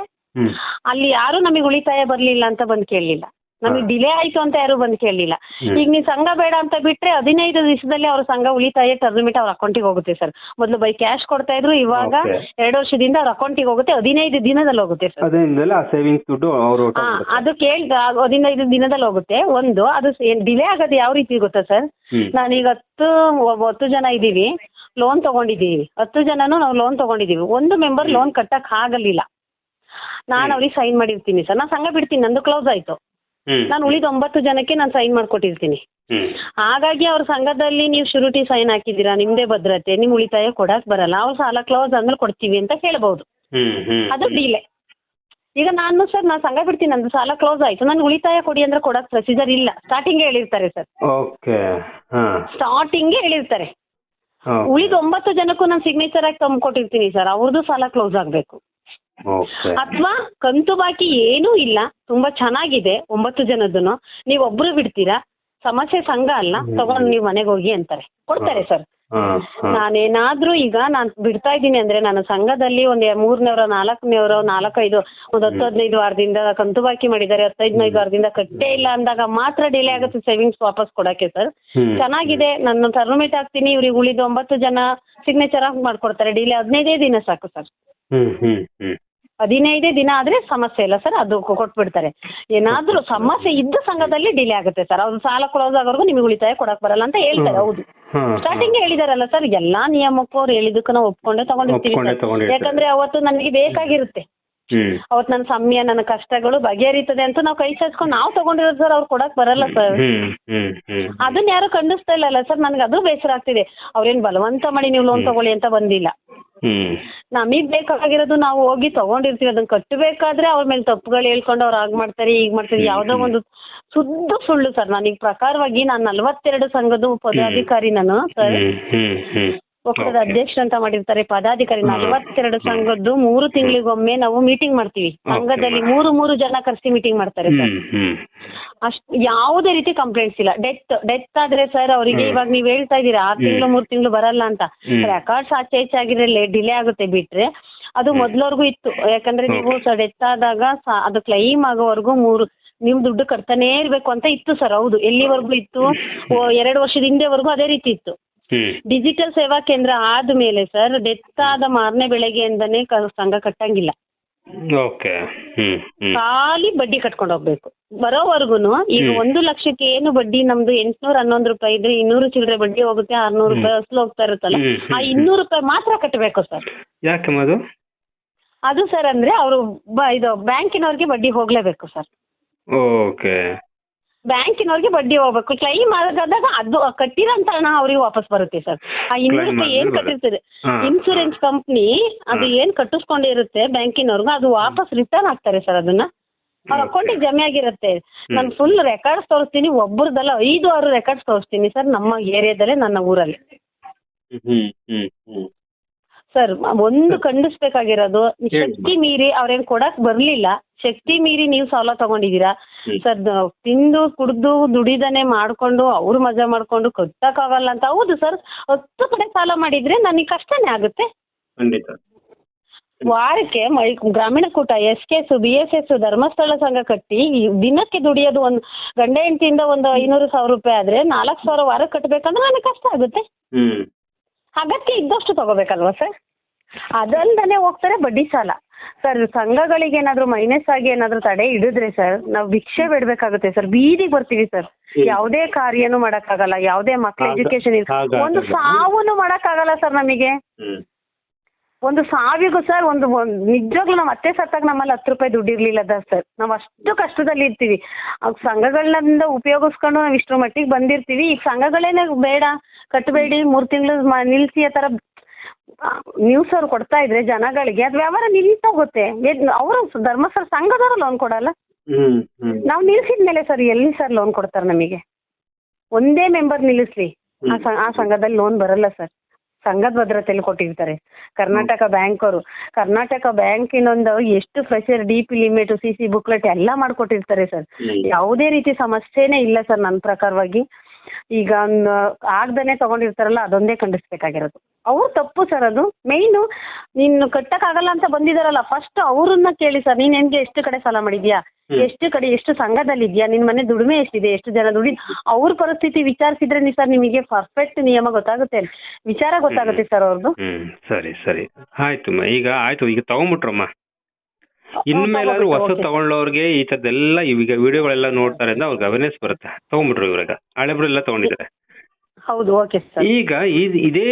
ಅಲ್ಲಿ ಯಾರು ನಮಗೆ ಉಳಿತಾಯ ಬರ್ಲಿಲ್ಲ ಅಂತ ಬಂದು ಕೇಳಲಿಲ್ಲ. ನಮಗೆ. ಡಿಲೇ ಆಯ್ತು ಅಂತ ಯಾರು ಬಂದು ಕೇಳಲಿಲ್ಲ. ಈಗ ನೀವು ಸಂಘ ಬೇಡ ಅಂತ ಬಿಟ್ರೆ ಹದಿನೈದು ದಿವಸದಲ್ಲಿ ಅವ್ರ ಸಂಘ ಉಳಿತಾಯ ಟರ್ಮಿಟ್ ಅವ್ರ ಅಕೌಂಟಿಗೆ ಹೋಗುತ್ತೆ ಸರ್. ಮೊದಲು ಬೈ ಕ್ಯಾಶ್ ಕೊಡ್ತಾ ಇದ್ರು ಇವಾಗ. ಎರಡು ವರ್ಷದಿಂದ ಅವ್ರ ಅಕೌಂಟಿಗೆ ಹೋಗುತ್ತೆ ಹದಿನೈದು ದಿನದಲ್ಲಿ ಹೋಗುತ್ತೆ ಸರ್. ಸೇವಿಂಗ್ಸ್ ದುಡ್ಡು ಅವರು ಅದು ಕೇಳಿದ ಹದಿನೈದು ದಿನದಲ್ಲಿ ಹೋಗುತ್ತೆ. ಒಂದು ಅದು ಡಿಲೇ ಆಗೋದು ಯಾವ ರೀತಿ ಗೊತ್ತಾ ಸರ್? ನಾನೀಗ ಹತ್ತು ಹತ್ತು ಜನ ಇದ್ದೀವಿ ಲೋನ್ ತಗೊಂಡಿದ್ದೀವಿ. ಹತ್ತು ಜನನು ನಾವು ಲೋನ್ ತಗೊಂಡಿದ್ದೀವಿ. ಒಂದು ಮೆಂಬರ್ ಲೋನ್ ಕಟ್ಟಕ್ ಆಗಲಿಲ್ಲ. ನಾನು ಅವ್ರಿಗೆ ಸೈನ್ ಮಾಡಿರ್ತೀನಿ ಸರ್. ನಾನು ಸಂಘ ಬಿಡ್ತೀನಿ ನಂದು ಕ್ಲೋಸ್ ಆಯ್ತು. ನಾನು ಉಳಿದ ಒಂಬತ್ತು ಜನಕ್ಕೆ ನಾನು ಸೈನ್ ಮಾಡ್ಕೊಟ್ಟಿರ್ತೀನಿ. ಹಾಗಾಗಿ ಅವ್ರ ಸಂಘದಲ್ಲಿ ನೀವು ಶುರುಟಿ ಸೈನ್ ಹಾಕಿದ್ದೀರಾ ನಿಮ್ದೇ ಭದ್ರತೆ ನಿಮ್ ಉಳಿತಾಯ ಕೊಡಕ್ ಬರಲ್ಲ ಅವ್ರ ಸಾಲ ಕ್ಲೋಸ್ ಆದ್ಮೇಲೆ ಕೊಡ್ತೀವಿ ಅಂತ ಹೇಳ್ಬಹುದು ಅದು ಡೀಲೆ ಈಗ ನಾನು ಸರ್ ನಾನು ಸಂಘ ಬಿಡ್ತೀನಿ ನಂದು ಸಾಲ ಕ್ಲೋಸ್ ಆಯ್ತು. ನಾನು ಉಳಿತಾಯ ಕೊಡಿ ಅಂದ್ರೆ ಕೊಡಕ್ ಪ್ರೊಸೀಜರ್ ಇಲ್ಲ. ಸ್ಟಾರ್ಟಿಂಗ್ ಹೇಳಿರ್ತಾರೆ ಸರ್. ಸ್ಟಾರ್ಟಿಂಗ್ ಹೇಳಿರ್ತಾರೆ. ಉಳಿದ ಒಂಬತ್ತು ಜನಕ್ಕೂ ನಾನು ಸಿಗ್ನೇಚರ್ ಆಗಿ ತಂದ್ಕೊಟ್ಟಿರ್ತೀನಿ ಸರ್. ಅವ್ರದ್ದು ಸಾಲ ಕ್ಲೋಸ್ ಆಗ್ಬೇಕು. ಅಥವಾ ಕಂತು ಬಾಕಿ ಏನೂ ಇಲ್ಲ ತುಂಬಾ ಚೆನ್ನಾಗಿದೆ ಒಂಬತ್ತು ಜನದನು ನೀವು ಒಬ್ರು ಬಿಡ್ತೀರಾ? ಸಮಸ್ಯೆ ಸಂಘ ಅಲ್ಲ ತಗೊಂಡು ನೀವು ಮನೆಗೆ ಹೋಗಿ ಅಂತಾರೆ. ಕೊಡ್ತಾರೆ ಸರ್. ನಾನೇನಾದ್ರೂ ಈಗ ನಾನ್ ಬಿಡ್ತಾ ಇದ್ದೀನಿ ಅಂದ್ರೆ ನನ್ನ ಸಂಘದಲ್ಲಿ ಒಂದ್ ಮೂರ್ನವರ ನಾಲ್ಕನೇವ್ರ ನಾಲ್ಕೈದು ಒಂದ್ ಹತ್ತು ಹದಿನೈದು ವಾರದಿಂದ ಕಂತು ಬಾಕಿ ಮಾಡಿದ್ದಾರೆ ಹತ್ತೈದನೈದು ವಾರದಿಂದ ಕಟ್ಟೇ ಇಲ್ಲ ಅಂದಾಗ ಮಾತ್ರ ಡಿಲೇ ಆಗುತ್ತೆ ಸೇವಿಂಗ್ಸ್ ವಾಪಸ್ ಕೊಡಕ್ಕೆ ಸರ್. ಚೆನ್ನಾಗಿದೆ ನಾನು ಟರ್ಮಿನೇಟ್ ಆಗ್ತೀನಿ ಇವ್ರಿಗೆ ಉಳಿದ ಒಂಬತ್ತು ಜನ ಸಿಗ್ನೇಚರ್ ಆಗಿ ಮಾಡ್ಕೊಡ್ತಾರೆ ಡಿಲೇ ಹದಿನೈದೇ ದಿನ ಸಾಕು ಸರ್. ಹ್ಮ್ ಹ್ಮ್ ಹ್ಮ್. ಹದಿನೈದೇ ದಿನ ಆದ್ರೆ ಸಮಸ್ಯೆ ಇಲ್ಲ ಸರ್ ಅದು ಕೊ- ಕೊಟ್ಬಿಡ್ತಾರೆ. ಏನಾದ್ರೂ ಸಮಸ್ಯೆ ಇದ್ದ ಸಂಘದಲ್ಲಿ ಡಿಲೇ ಆಗುತ್ತೆ ಸರ್. ಅವ್ರು ಸಾಲ ಕ್ಲೋಸ್ ಆಗೋವರೆಗೂ ನಿಮಗೆ ಉಳಿತಾಯ ಕೊಡಕ್ ಬರಲ್ಲ ಅಂತ ಹೇಳ್ತಾರೆ ಹೌದು. ಸ್ಟಾರ್ಟಿಂಗ್ ಹೇಳಿದಾರಲ್ಲ ಸರ್ ಎಲ್ಲಾ ನಿಯಮಕ್ಕೂ ಅವ್ರು ಹೇಳಿದಕ್ಕ ನಾವು ಒಪ್ಕೊಂಡೇ ತಗೊಂಡಿರ್ತೀವಿ ಒಪ್ಕೊಂಡೇ ಸರ್ ತಗೊಂಡಿರ್ತೀವಿ. ಯಾಕಂದ್ರೆ ಅವತ್ತು ನನಗೆ ಬೇಕಾಗಿರುತ್ತೆ. ಅವತ್ ಅವತ್ತು ನನ್ನ ಸಮಯ ನನ್ನ ಕಷ್ಟಗಳು ಬಗೆಹರಿತದೆ ಅಂತ ನಾವು ಕೈ ಚಾಚ್ಕೊಂಡು ನಾವು ತಗೊಂಡಿರೋದು ಸರ್ ಅವ್ರು ಕೊಡಕ್ ಬರಲ್ಲ ಸರ್. ಹ್ಮ್ ಹ್ಮ್ ಹ್ಮ್ ಅದನ್ನ ಯಾರು ಖಂಡಿಸ್ತಾ ಇಲ್ಲಲ್ಲ ಸರ್ ನನ್ಗೆ ಅದು ಬೇಸರ ಆಗ್ತಿದೆ. ಅವ್ರೇನ್ ಬಲವಂತ ಮಾಡಿ ನೀವು ಲೋನ್ ತಗೊಳ್ಳಿ ಅಂತ ಬಂದಿಲ್ಲ. ಹ್ಮ್. ನಮಗ್ ಬೇಕಾಗಿರೋದು ನಾವು ಹೋಗಿ ತಗೊಂಡಿರ್ತೀವಿ. ಅದನ್ನ ಕಟ್ಟಬೇಕಾದ್ರೆ ಅವ್ರ ಮೇಲೆ ತಪ್ಪುಗಳು ಹೇಳ್ಕೊಂಡು ಅವ್ರು ಹಾಗ್ ಮಾಡ್ತಾರೆ ಈಗ ಮಾಡ್ತಾರೆ ಯಾವ್ದೋ ಒಂದು ಶುದ್ಧ ಸುಳ್ಳು ಸರ್. ನನಗೆ ಪ್ರಕಾರವಾಗಿ ನಾನು ನಲ್ವತ್ತೆರಡು ಸಂಘದ ಪದಾಧಿಕಾರಿ ನಾನು ಸರ್. ಹ್ಮ್ ಹ್ಮ್ ಹ್ಮ್. ಒಕ್ಕೂಟದ ಅಧ್ಯಕ್ಷ ಅಂತ ಮಾಡಿರ್ತಾರೆ ಪದಾಧಿಕಾರಿ. ನಲವತ್ತೆರಡು ಸಂಘದ್ದು ಮೂರು ತಿಂಗಳಿಗೊಮ್ಮೆ ನಾವು ಮೀಟಿಂಗ್ ಮಾಡ್ತೀವಿ. ಸಂಘದಲ್ಲಿ ಮೂರು ಮೂರು ಜನ ಕರೆಸಿ ಮೀಟಿಂಗ್ ಮಾಡ್ತಾರೆ ಸರ್. ಅಷ್ಟ್ ಯಾವುದೇ ರೀತಿ ಕಂಪ್ಲೇಂಟ್ಸ್ ಇಲ್ಲ. ಡೆತ್ ಡೆತ್ ಆದ್ರೆ ಸರ್ ಅವರಿಗೆ. ಇವಾಗ ನೀವ್ ಹೇಳ್ತಾ ಇದ್ದೀರಾ ಆರ್ ತಿಂಗಳು ಮೂರ್ ತಿಂಗಳು ಬರಲ್ಲ ಅಂತ. ರೆಕಾರ್ಡ್ಸ್ ಆಚೆ ಈಚೆ ಆಗಿದ್ರೆ ಡಿಲೇ ಆಗುತ್ತೆ ಬಿಟ್ರೆ ಅದು ಮೊದ್ಲವರೆಗೂ ಇತ್ತು. ಯಾಕಂದ್ರೆ ನೀವು ಡೆತ್ ಆದಾಗ ಅದು ಕ್ಲೈಮ್ ಆಗೋವರೆಗೂ ಮೂರು ನಿಮ್ ದುಡ್ಡು ಕಟ್ತಾನೇ ಇರ್ಬೇಕು ಅಂತ ಇತ್ತು ಸರ್. ಹೌದು ಎಲ್ಲಿವರೆಗೂ ಇತ್ತು? ಎರಡು ವರ್ಷದ ಹಿಂದೆವರೆಗೂ ಅದೇ ರೀತಿ ಇತ್ತು. ಡಿಜಿಟಲ್ ಸೇವಾ ಕೇಂದ್ರ ಆದ ಮೇಲೆ ಸರ್ ಡೆತ್ ಆದ ಮಾರನೇ ಬೆಳಗ್ಗೆಯಿಂದನೇ ಕ- ಸಂಘ ಕಟ್ಟಂಗಿಲ್ಲ. ಓಕೆ. ಹ್ಮ್ ಹ್ಮ್. ಖಾಲಿ ಬಡ್ಡಿ ಕಟ್ಕೊಂಡು ಹೋಗ್ಬೇಕು. ಬರೋವರ್ಗುನು ಈಗ ಹ್ಮ್. ಒಂದು ಲಕ್ಷಕ್ಕೆ ಏನು ಬಡ್ಡಿ ನಮ್ದು ಎಂಟ್ನೂರ ಹನ್ನೊಂದು ರೂಪಾಯಿ ಇದ್ರೆ ಇನ್ನೂರು ಚಿಲ್ಲರೆ ಬಡ್ಡಿ ಹೋಗುತ್ತೆ ಆರ್ನೂರು. ರೂಪಾಯಿ ಅಸಲು ಹೋಗ್ತಾ ಇರುತ್ತಲ್ಲ ಹ್ಮ್, ಹ್ಮ್, ಆ ಹ್ಮ್. ಇನ್ನೂರು ರೂಪಾಯಿ ಮಾತ್ರ ಕಟ್ಟಬೇಕು ಸರ್. ಯಾಕಮ್ಮ ಅದು? ಅದು ಸರ್ ಅಂದ್ರೆ ಅವರು ಇದು ಬ್ಯಾಂಕಿನವ್ರಿಗೆ ಬಡ್ಡಿ ಹೋಗ್ಲೇಬೇಕು ಸರ್. ಓಕೆ. ಬ್ಯಾಂಕಿನವ್ರಿಗೆ ಬಡ್ಡಿ ಹೋಗ್ಬೇಕು. ಕ್ಲೈಮ್ ಆದಾಗ ಅದು ಕಟ್ಟಿರೋಂತ ಹಣ ಅವ್ರಿಗೆ ವಾಪಸ್ ಬರುತ್ತೆ ಸರ್. ಆ ಇನ್ನೂರು ರೂಪಾಯಿ ಏನ್ ಕಟ್ಟಿರ್ತದೆ. ಇನ್ಸೂರೆನ್ಸ್ ಕಂಪ್ನಿ ಅದು ಏನ್ ಕಟ್ಟಿಸ್ಕೊಂಡಿರುತ್ತೆ ಬ್ಯಾಂಕಿನವ್ರಿಗೂ ಅದು ವಾಪಸ್ ರಿಟರ್ನ್ ಆಗ್ತಾರೆ ಸರ್ ಅದನ್ನ. ಅವ್ರ. ಅಕೌಂಟಿಗೆ ಜಮೆ ಆಗಿರುತ್ತೆ. ನಾನು ಫುಲ್ ರೆಕಾರ್ಡ್ಸ್ ತೋರಿಸ್ತೀನಿ ಒಬ್ಬರದಲ್ಲ ಐದು ಆರು ರೆಕಾರ್ಡ್ಸ್ ತೋರಿಸ್ತೀನಿ ಸರ್ ನಮ್ಮ ಏರಿಯಾದಲ್ಲೇ ನನ್ನ ಊರಲ್ಲಿ. ಹ್ಮ್ ಹ್ಮ್ ಹ್ಮ್. ಸರ್ ಒಂದು ಖಂಡಿಸ್ಬೇಕಾಗಿರೋದು ಶಕ್ತಿ ಮೀರಿ ಅವ್ರೇನ್ ಕೊಡಕ್ ಬರ್ಲಿಲ್ಲ. ಶಕ್ತಿ ಮೀರಿ ನೀವು ಸಾಲ ತಗೊಂಡಿದೀರಾ ಸರ್ ತಿಂದು ಕುಡ್ದು ದುಡಿದನೆ ಮಾಡ್ಕೊಂಡು ಅವ್ರು ಮಜಾ ಮಾಡ್ಕೊಂಡು ಕಟ್ಟಕ್ಕಾಗಲ್ಲ ಅಂತ. ಹೌದು ಸರ್ ಹತ್ತು ಕಡೆ ಸಾಲ ಮಾಡಿದ್ರೆ ನನಗೆ ಕಷ್ಟನೇ ಆಗುತ್ತೆ. ಖಂಡಿತ. ವಾರಕ್ಕೆ ಮೈ ಗ್ರಾಮೀಣ ಕೂಟ S K S B S S Dharmasthala ಸಂಘ ಕಟ್ಟಿ ದಿನಕ್ಕೆ ದುಡಿಯೋದು ಒಂದು ಗಂಡ ಹೆಂಡತಿಯಿಂದ ಒಂದು ಐನೂರು ಸಾವಿರ ರೂಪಾಯಿ ಆದ್ರೆ ನಾಲ್ಕು ಸಾವಿರ ವಾರ ಕಟ್ಟಬೇಕಂದ್ರೆ ನನಗೆ ಕಷ್ಟ ಆಗುತ್ತೆ. ಅಗತ್ಯ ಇದ್ದಷ್ಟು ತಗೋಬೇಕಲ್ವಾ ಸರ್? ಅದಲ್ದನೆ ಹೋಗ್ತಾರೆ ಬಡ್ಡಿ ಸಾಲ. ಸರ್ ಸಂಘಗಳಿಗೆ ಏನಾದ್ರು ಮೈನಸ್ ಆಗಿ ಏನಾದ್ರು ತಡೆ ಹಿಡಿದ್ರೆ ಸರ್ ನಾವು ಭಿಕ್ಷೆ ಬಿಡ್ಬೇಕಾಗುತ್ತೆ ಸರ್. ಬೀದಿಗೆ ಬರ್ತೀವಿ ಸರ್. ಯಾವುದೇ ಕಾರ್ಯನೂ ಮಾಡಕ್ಕಾಗಲ್ಲ ಯಾವುದೇ ಮಕ್ಕಳ ಎಜುಕೇಶನ್ ಒಂದು ಆಗಲ್ಲ. ಸಾವನ್ನು ಮಾಡಕ್ಕಾಗಲ್ಲ ಸರ್ ನಮಗೆ. ಒಂದು ಸಾವಿಗೂ ಸರ್ ಒಂದು ನಿಜವಾಗ್ಲೂ ನಾವು ಅತ್ತೆ ಸತ್ತಾಗ ನಮ್ಮಲ್ಲಿ ಹತ್ತು ರೂಪಾಯಿ ದುಡ್ಡು ಇರ್ಲಿಲ್ಲ ಸರ್. ನಾವು ಅಷ್ಟು ಕಷ್ಟದಲ್ಲಿ ಇರ್ತೀವಿ. ಆ ಸಂಘಗಳನ್ನ ಉಪಯೋಗಿಸ್ಕೊಂಡು ನಾವು ಇಷ್ಟರ ಮಟ್ಟಿಗೆ ಬಂದಿರ್ತೀವಿ. ಈಗ ಸಂಘಗಳೇನೆ ಬೇಡ. ಕಟ್ಟಬೇಡಿ ಮೂರ್ ತಿಂಗಳು ನಿಲ್ಸಿ ಆ ತರ ನ್ಯೂಸ್ ಅವ್ರು ಕೊಡ್ತಾ ಇದ್ರೆ ಜನಗಳಿಗೆ ಅದು ವ್ಯವಹಾರ ನಿಲ್ಸೋಗುತ್ತೆ ಅವರು ಧರ್ಮಸ್ಥಳ ಸಂಘದವರು ಲೋನ್ ಕೊಡಲ್ಲ. ನಾವು ನಿಲ್ಸಿದ ಮೇಲೆ ಸರ್ ಎಲ್ಲಿ ಸರ್ ಲೋನ್ ಕೊಡ್ತಾರೆ ನಮಗೆ? ಒಂದೇ ಮೆಂಬರ್ ನಿಲ್ಲಿಸ್ಲಿ. ಆ ಆ ಸಂಘದಲ್ಲಿ ಲೋನ್ ಬರಲ್ಲ ಸರ್ ಸಂಘದ ಭದ್ರತೆಯಲ್ಲಿ ಕೊಟ್ಟಿರ್ತಾರೆ. ಕರ್ನಾಟಕ ಬ್ಯಾಂಕ್ ಅವರು ಕರ್ನಾಟಕ ಬ್ಯಾಂಕಿನೊಂದು ಎಷ್ಟು fresher deep limit C C booklet ಎಲ್ಲ ಮಾಡ್ಕೊಟ್ಟಿರ್ತಾರೆ ಸರ್ ಯಾವುದೇ ರೀತಿ ಸಮಸ್ಯೆನೇ ಇಲ್ಲ ಸರ್ ನನ್ನ ಪ್ರಕಾರವಾಗಿ. ಈಗ ಆಗ್ದನೆ ತಗೊಂಡಿರ್ತಾರಲ್ಲ ಅದೊಂದೇ ಖಂಡಿಸ್ಬೇಕಾಗಿರೋದು. ಅವ್ರು ತಪ್ಪು ಸರ್ ಅದು. ಮೇಯ್ನು ನೀನು ಕಟ್ಟಕ್ಕಾಗಲ್ಲ ಅಂತ ಬಂದಿದಾರಲ್ಲ ಫಸ್ಟ್ ಅವ್ರನ್ನ ಕೇಳಿ ಸರ್ ನೀನ್ ಹೆಂಗೆ ಎಷ್ಟು ಕಡೆ ಸಾಲ ಮಾಡಿದ್ಯಾ? ಎಷ್ಟು ಕಡೆ ಎಷ್ಟು ಸಂಘದಲ್ಲಿ ಇದೆಯಾ ನಿನ್ ಮನೆ ದುಡಿಮೆ ಎಷ್ಟಿದೆ? ಎಷ್ಟು ಜನ ದುಡಿ? ಅವ್ರ ಪರಿಸ್ಥಿತಿ ವಿಚಾರಿಸಿದ್ರೆ ನೀ ಸರ್ ನಿಮಗೆ ಪರ್ಫೆಕ್ಟ್ ನಿಯಮ ಗೊತ್ತಾಗುತ್ತೆ. ವಿಚಾರ ಗೊತ್ತಾಗುತ್ತೆ ಸರ್ ಅವ್ರದ್ದು ಸರಿ ಸರಿ. ಆಯ್ತಮ್ಮ ಈಗ ಆಯ್ತು. ಈಗ ತಗೊಂಬಿಟ್ರಮ್ಮ. ಇನ್ಮೇಲಾದ್ರೂ ಹೊಸ ತಗೊಳ್ಳೋರ್ಗೆ ಈ ತರದೆಲ್ಲ ಈಗ ವಿಡಿಯೋಗಳೆಲ್ಲ ನೋಡ್ತಾರೆ ಅಂತ ಅವ್ರಿಗೆ ಅವೇರ್ನೆಸ್ ಬರುತ್ತೆ. ತಗೊಂಡ್ಬಿಟ್ರು ಇವಾಗ ಹಳೆಬ್ರು ಎಲ್ಲ ತಗೊಂಡಿದ್ದಾರೆ. ಹೌದು ಓಕೆ ಸರ್ ಈಗ ಇದ್- ಇದೇ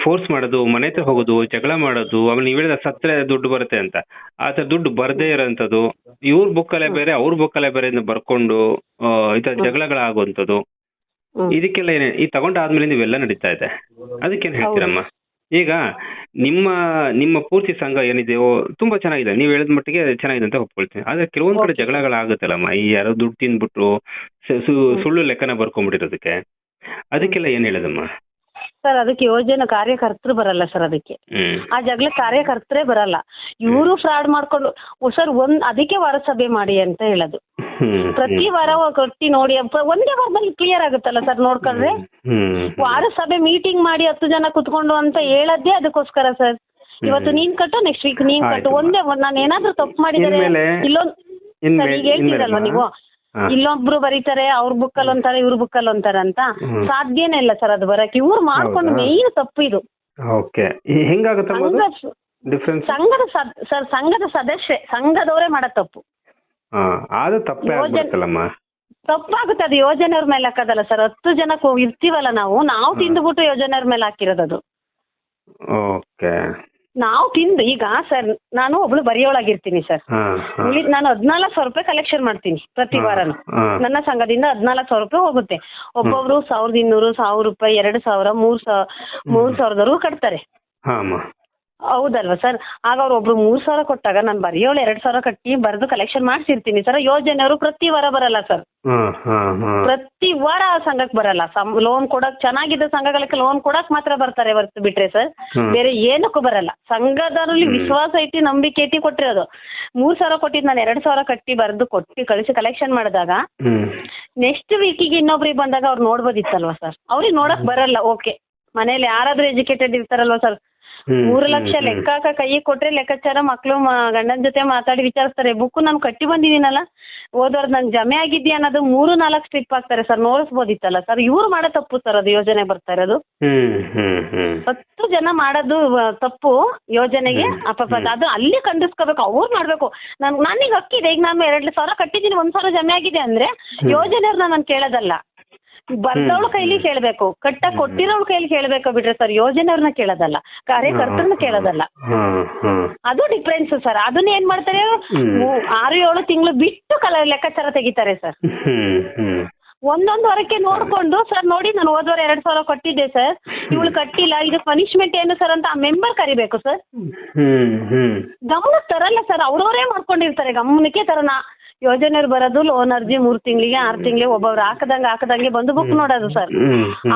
ಫೋರ್ಸ್ ಮಾಡೋದು ಮನೆ ಹತ್ರ ಹೋಗೋದು ಜಗಳ ಮಾಡೋದು ಆಮೇಲೆ ನೀವು ಹೇಳಿದ ಸತ್ರೆ ದುಡ್ಡು ಬರುತ್ತೆ ಅಂತ. ಆ ತರ ದುಡ್ಡು ಬರದೇ ಇರೋಂಥದ್ದು ಇವ್ರ ಬುಕ್ಕಲ್ಲೇ ಬೇರೆ ಅವ್ರ ಬುಕ್ಕಲ್ಲೇ ಬೇರೆ ಬರ್ಕೊಂಡು ಆ, ಈ ತರ ಜಗಳಗಳಾಗುವಂಥದ್ದು ಹ್ಮ್. ಇದಕ್ಕೆಲ್ಲ ಏನೇ ಈ ತಗೊಂಡಾದ್ಮೇಲೆ ಇವೆಲ್ಲ ನಡೀತಾ ಇದೆ. ಅದಕ್ಕೇನ್ ಹೇಳ್ತೀರಮ್ಮ? ಈಗ ನಿಮ್ಮ ನಿಮ್ಮ ಪೂರ್ತಿ ಸಂಘ ಏನಿದೆಯೋ ತುಂಬಾ ಚೆನ್ನಾಗಿದೆ. ನೀವು ಹೇಳಿದ ಮಟ್ಟಿಗೆ ಚೆನ್ನಾಗಿದೆ ಅಂತ ಒಪ್ಕೊಳ್ತೀನಿ. ಆದ್ರೆ ಕೆಲವೊಂದ್ ಕಡೆ ಜಗಳಗಳಾಗುತ್ತಲ್ಲಮ್ಮ ಈ ಯಾರೋ ದುಡ್ಡು ತಿಂದ್ಬಿಟ್ಟು ಸುಳ್ಳು ಲೆಕ್ಕನ ಬರ್ಕೊಂಡ್ಬಿಟ್ಟಿರೋದಕ್ಕೆ. ಅದಕ್ಕೆಲ್ಲ ಏನ್ ಹೇಳೋದಮ್ಮ? ಸರ್ ಅದಕ್ಕೆ ಯೋಜನೆ ಕಾರ್ಯಕರ್ತರು ಬರಲ್ಲ ಸರ್ ಅದಕ್ಕೆ. ಆ ಜಗಳ ಕಾರ್ಯಕರ್ತರೇ ಬರಲ್ಲ. ಇವರು ಫ್ರಾಡ್ ಮಾಡ್ಕೊಂಡು ಸರ್ ಒಂದ್ ಅದಕ್ಕೆ ವಾರಸಭೆ ಮಾಡಿ ಅಂತ ಹೇಳೋದು. ಹ್ಮ್ ಪ್ರತಿ ವಾರ ಕೊಟ್ಟಿ ನೋಡಿ ಅಪ್ಪ ಒಂದೇ ವಾರದಲ್ಲಿ ಕ್ಲಿಯರ್ ಆಗುತ್ತಲ್ಲ ಸರ್ ನೋಡ್ಕೊಂಡ್ರೆ? ಹ್ಮ್ ವಾರ ಸಭೆ ಮೀಟಿಂಗ್ ಮಾಡಿ ಹತ್ತು ಜನ ಕುತ್ಕೊಂಡು ಅಂತ ಹೇಳದ್ದೇ ಅದಕ್ಕೋಸ್ಕರ ಸರ್. ಇವತ್ತು ನೀನ್ ಕಟ್ಟು ನೆಕ್ಸ್ಟ್ ವೀಕ್ ನೀನ್ ಕಟ್ಟು. ಆಯ್ತು. ಒಂದೇ ನಾನು ಏನಾದ್ರೂ ತಪ್ಪು ಮಾಡಿದರೆ ಇನ್ಮೇಲೆ ಇಲ್ಲೊಂದ್ ಇನ್ಮೇಲೆ- ಸರ್ ಈಗ ಹೇಳ್ತೀರಲ್ವಾ ಇನ್ಮೇಲೆ ನೀವು? ಹಾ. ಇಲ್ಲೊಬ್ರು ಬರೀತಾರೆ ಅವ್ರ ಬುಕ್ಕಲ್ಲಿ ಒಂಥರ ಇವ್ರ ಬುಕ್ಕಲ್ಲಿ ಒಂಥರ ಅಂತ. ಹ್ಮ್. ಸಾಧ್ಯನೇ ಇಲ್ಲ ಸರ್ ಅದು ಬರಕ್ಕೆ. ಇವ್ರು ಮಾಡ್ಕೊಂಡು ಹೌದಾ? ಮೇನ್ ತಪ್ಪು ಇದು. ಓಕೆ. ಸಂಘ ಡಿಫ್ರೆನ್ಸ್ ಸಂಘದ ಸದ್- ಸರ್ ಸಂಘದ ಸದಸ್ಯೆ ಸಂಘದವರೇ ಮಾಡೋ ತಪ್ಪು. ಹಾ ಅದು ತಪ್ಪೇ ಯೋಜನೆ- ತಪ್ಪಾಗುತ್ತೆ ಅದು ಯೋಜನೆಯವ್ರ ಮೇಲೆ ಹಾಕೋದಲ್ಲ ಸರ್. ಹತ್ತು ಜನ ಕೂ- ಇರ್ತೀವಲ್ಲ ನಾವು ನಾವು ತಿಂದ್ಬಿಟ್ಟು ಯೋಜನೆಯವ್ರ ಮೇಲೆ ಹಾಕಿರೋದು ಅದು. ಓಕೆ. ನಾವು ತಿಂದು ಈಗ ಸರ್ ನಾನು ಒಬ್ಳು ಬರೆಯೋಳಾಗಿರ್ತೀನಿ ಸರ್. ಹಾ ಹಾ. ಉಳಿದ ನಾನು ಹದಿನಾಲ್ಕು ಸಾವಿರ ರೂಪಾಯಿ ಕಲೆಕ್ಷನ್ ಮಾಡ್ತೀನಿ ಪ್ರತಿ ವಾರನು ಹಾ. ನನ್ನ ಸಂಘದಿಂದ ಹದಿನಾಲ್ಕು ಸಾವಿರ ರೂಪಾಯಿ ಹೋಗುತ್ತೆ. ಒಬ್ಬೊಬ್ರು ಸಾವಿರದ ಇನ್ನೂರು ಸಾವಿರ ರೂಪಾಯಿ ಎರಡು ಸಾವಿರ ಮೂರ್ ಸಾವಿರ ಮೂರ್ ಸಾವಿರದವರೆಗೂ ಕಟ್ತಾರೆ. ಹಾ ಅಮ್ಮ. ಹೌದಲ್ವಾ ಸರ್? ಆಗ ಅವ್ರು ಒಬ್ರು ಮೂರು ಸಾವಿರ ಕೊಟ್ಟಾಗ ನಾನು ಬರೆಯೋಳು ಎರಡು ಸಾವಿರ ಕಟ್ಟಿ ಬರೆದು ಕಲೆಕ್ಷನ್ ಮಾಡ್ಸಿರ್ತೀನಿ ಸರ್. ಯೋಜನೆಯವರು ಪ್ರತಿ ವಾರ ಬರಲ್ಲ ಸರ್. ಪ್ರತಿ ವಾರ ಆ ಸಂಘಕ್ಕೆ ಬರಲ್ಲ. ಲೋನ್ ಕೊಡಕ್ ಚೆನ್ನಾಗಿದ್ದ ಸಂಘಗಳಿಗೆ ಲೋನ್ ಕೊಡಕ್ ಮಾತ್ರ ಬರ್ತಾರೆ ಹೊರತು ಬಿಟ್ರೆ ಸರ್. ಹ್ಮ್. ಬೇರೆ ಏನಕ್ಕೂ ಬರಲ್ಲ. ಸಂಘದಲ್ಲಿ ವಿಶ್ವಾಸ ಐತಿ ನಂಬಿಕೆ ಇಟ್ಟು ಕೊಟ್ಟಿರೋದು. ಮೂರ್ ಸಾವಿರ ಕೊಟ್ಟಿದ್ ನಾನು ಎರಡ್ ಸಾವಿರ ಕಟ್ಟಿ ಬರೆದು ಕೊಟ್ಟು ಕಳಿಸಿ ಕಲೆಕ್ಷನ್ ಮಾಡಿದಾಗ ಹ್ಮ್. ನೆಕ್ಸ್ಟ್ ವೀಕಿಗೆ ಇನ್ನೊಬ್ರಿಗೆ ಬಂದಾಗ ಅವ್ರು ನೋಡ್ಬೋದಿತ್ತಲ್ವಾ ಸರ್? ಅವ್ರಿಗೆ ನೋಡಕ್ ಬರಲ್ಲ ಓಕೆ ಮನೇಲಿ ಯಾರಾದ್ರೂ ಎಜುಕೇಟೆಡ್ ಇರ್ತಾರಲ್ವಾ ಸರ್? ಮೂರು ಲಕ್ಷ. ಲೆಕ್ಕ ಹಾಕ ಕೈಗೆ ಕೊಟ್ರೆ ಲೆಕ್ಕಾಚಾರ ಮಕ್ಳು ಗಂಡನ ಜೊತೆ ಮಾತಾಡಿ ವಿಚಾರಿಸ್ತಾರೆ. ಬುಕ್ ನಾನು ಕಟ್ಟಿ ಬಂದಿದ್ದೀನಲ್ಲ ಓದೋರ್ ನಂಗೆ ಜಮೆ ಆಗಿದ್ಯಾ ಅನ್ನೋದು ಮೂರು ನಾಲ್ಕು ಸ್ಟ್ರಿಪ್ ಹಾಕ್ತಾರೆ ಸರ್. ನೋಡಿಸ್ಬೋದಿತ್ತಲ್ಲ ಸರ್. ಇವ್ರು ಮಾಡೋ ತಪ್ಪು ಸರ್ ಅದು ಯೋಜನೆ ಬರ್ತಾ ಇರೋದು. ಹತ್ತು ಜನ ಮಾಡೋದು ತಪ್ಪು ಯೋಜನೆಗೆ ಅಪಪದ ಅದು ಅಲ್ಲಿ ಖಂಡಿಸ್ಕೋಬೇಕು ಅವ್ರು ಮಾಡ್ಬೇಕು. ನನ್ ನನಗೆ ಅಕ್ಕಿದೆ ಈಗ ನಾನು ಎರಡ್ ಸಾವಿರ ಕಟ್ಟಿದ್ದೀನಿ ಒಂದ್ ಸಾವಿರ ಜಮೆ ಆಗಿದೆ ಅಂದ್ರೆ ಯೋಜನೆಯವ್ರನ್ನ ನಾನು ಕೇಳೋದಲ್ಲ. ಬರ್ದವಳ ಕೈಲಿ ಕೇಳಬೇಕು. ಕಟ್ಟ ಕೊಟ್ಟಿರೋಳ ಕೈಲಿ ಕೇಳಬೇಕು ಬಿಟ್ರೆ ಸರ್. ಯೋಜನೆಯವ್ರನ್ನ ಕೇಳೋದಲ್ಲ. ಕಾರ್ಯಕರ್ತರನ್ನ ಕೇಳೋದಲ್ಲ. ಅದು ಡಿಫ್ರೆನ್ಸ್ ಸರ್. ಅದನ್ನ ಏನ್ ಮಾಡ್ತಾರೆ ಆರು ಏಳು ತಿಂಗಳು ಬಿಟ್ಟು ಕಲ ಲೆಕ್ಕಾಚಾರ ತೆಗಿತಾರೆ ಸರ್. ಒಂದೊಂದು ವಾರಕ್ಕೆ ನೋಡ್ಕೊಂಡು ಸರ್ ನೋಡಿ ನಾನು ಹೋದ್ವಾರ ಎರಡ್ ಸಾವಿರ ಕೊಟ್ಟಿದ್ದೆ ಸರ್. ಇವಳು ಕಟ್ಟಿಲ್ಲ. ಇದು ಪನಿಷ್ಮೆಂಟ್ ಏನು ಸರ್ ಅಂತ ಆ ಮೆಂಬರ್ ಕರಿಬೇಕು ಸರ್. ಗಮನಕ್ಕೆ ತರಲ್ಲ ಸರ್. ಅವ್ರವರೇ ಮಾಡ್ಕೊಂಡಿರ್ತಾರೆ. ಗಮನಕ್ಕೆ ತರನ ಯೋಜನೆಯವ್ರು ಬರೋದು ಲೋನ್ ಅರ್ಜಿ ಮೂರ್ ತಿಂಗಳಿಗೆ ಆರ್ ತಿಂಗಳಿಗೆ ಒಬ್ಬೊಬ್ರು ಹಾಕದಂಗೆ ಹಾಕದಂಗೆ ಬಂದು ಬುಕ್ ನೋಡೋದು ಸರ್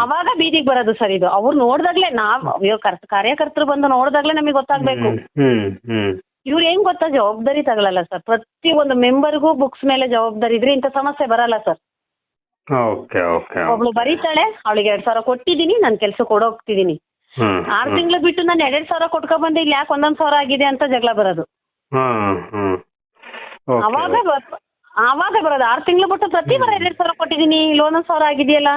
ಅವಾಗ ಬೀದಿಗೆ ಬರೋದು ಸರ್ ಇದು. ಅವ್ರು ನೋಡ್ದಾಗ್ಲೇ ನಾವ್ ಕರ್- ಕಾರ್ಯಕರ್ತರು ಬಂದು ನೋಡ್ದಾಗ್ಲೇ ನಮಗೆ ಗೊತ್ತಾಗ್ಬೇಕು. ಹ್ಮ್ ಹ್ಮ್ ಇವ್ರು ಹೆಂಗ್ ಗೊತ್ತಾ ಜವಾಬ್ದಾರಿ ತಗೊಳಲ್ಲ ಸರ್ ಪ್ರತಿ ಒಂದು ಮೆಂಬರ್ಗೂ ಬುಕ್ಸ್ ಮೇಲೆ ಜವಾಬ್ದಾರಿ ಇದ್ರೆ ಇಂಥ ಸಮಸ್ಯೆ ಬರಲ್ಲ ಸರ್ ಓಕೆ ಓಕೆ ಒಬ್ಳು ಬರೀತಾಳೆ ಅವಳಿಗೆ ಎರಡ್ ಸಾವಿರ ಕೊಟ್ಟಿದ್ದೀನಿ ನಾನು ಕೆಲಸ ಕೊಡೋಗ್ತಿದೀನಿ ಹ್ಮ್ ಆರ್ ತಿಂಗಳು ಬಿಟ್ಟು ನಾನು ಎರಡ್ ಸಾವಿರ ಕೊಟ್ಕೊಂಡ್ ಬಂದೆ ಇಲ್ಲಿ ಯಾಕೆ ಒಂದೊಂದ್ ಸಾವಿರ ಆಗಿದೆ ಅಂತ ಜಗಳ ಬರೋದು. ಹ್ಮ್ ಹ್ಮ್. ಅವಾಗ ಅವಾಗ ಬರೋದು. ಆರು ತಿಂಗಳು ಬಿಟ್ಟು ಪ್ರತಿ ವಾರ ಎರಡು ಸಾವಿರ ಕೊಟ್ಟಿದ್ದೀನಿ. ಇಲ್ಲಿ ಒಂದೊಂದ್ ಸಾವಿರ ಆಗಿದೆಯಲ್ಲ?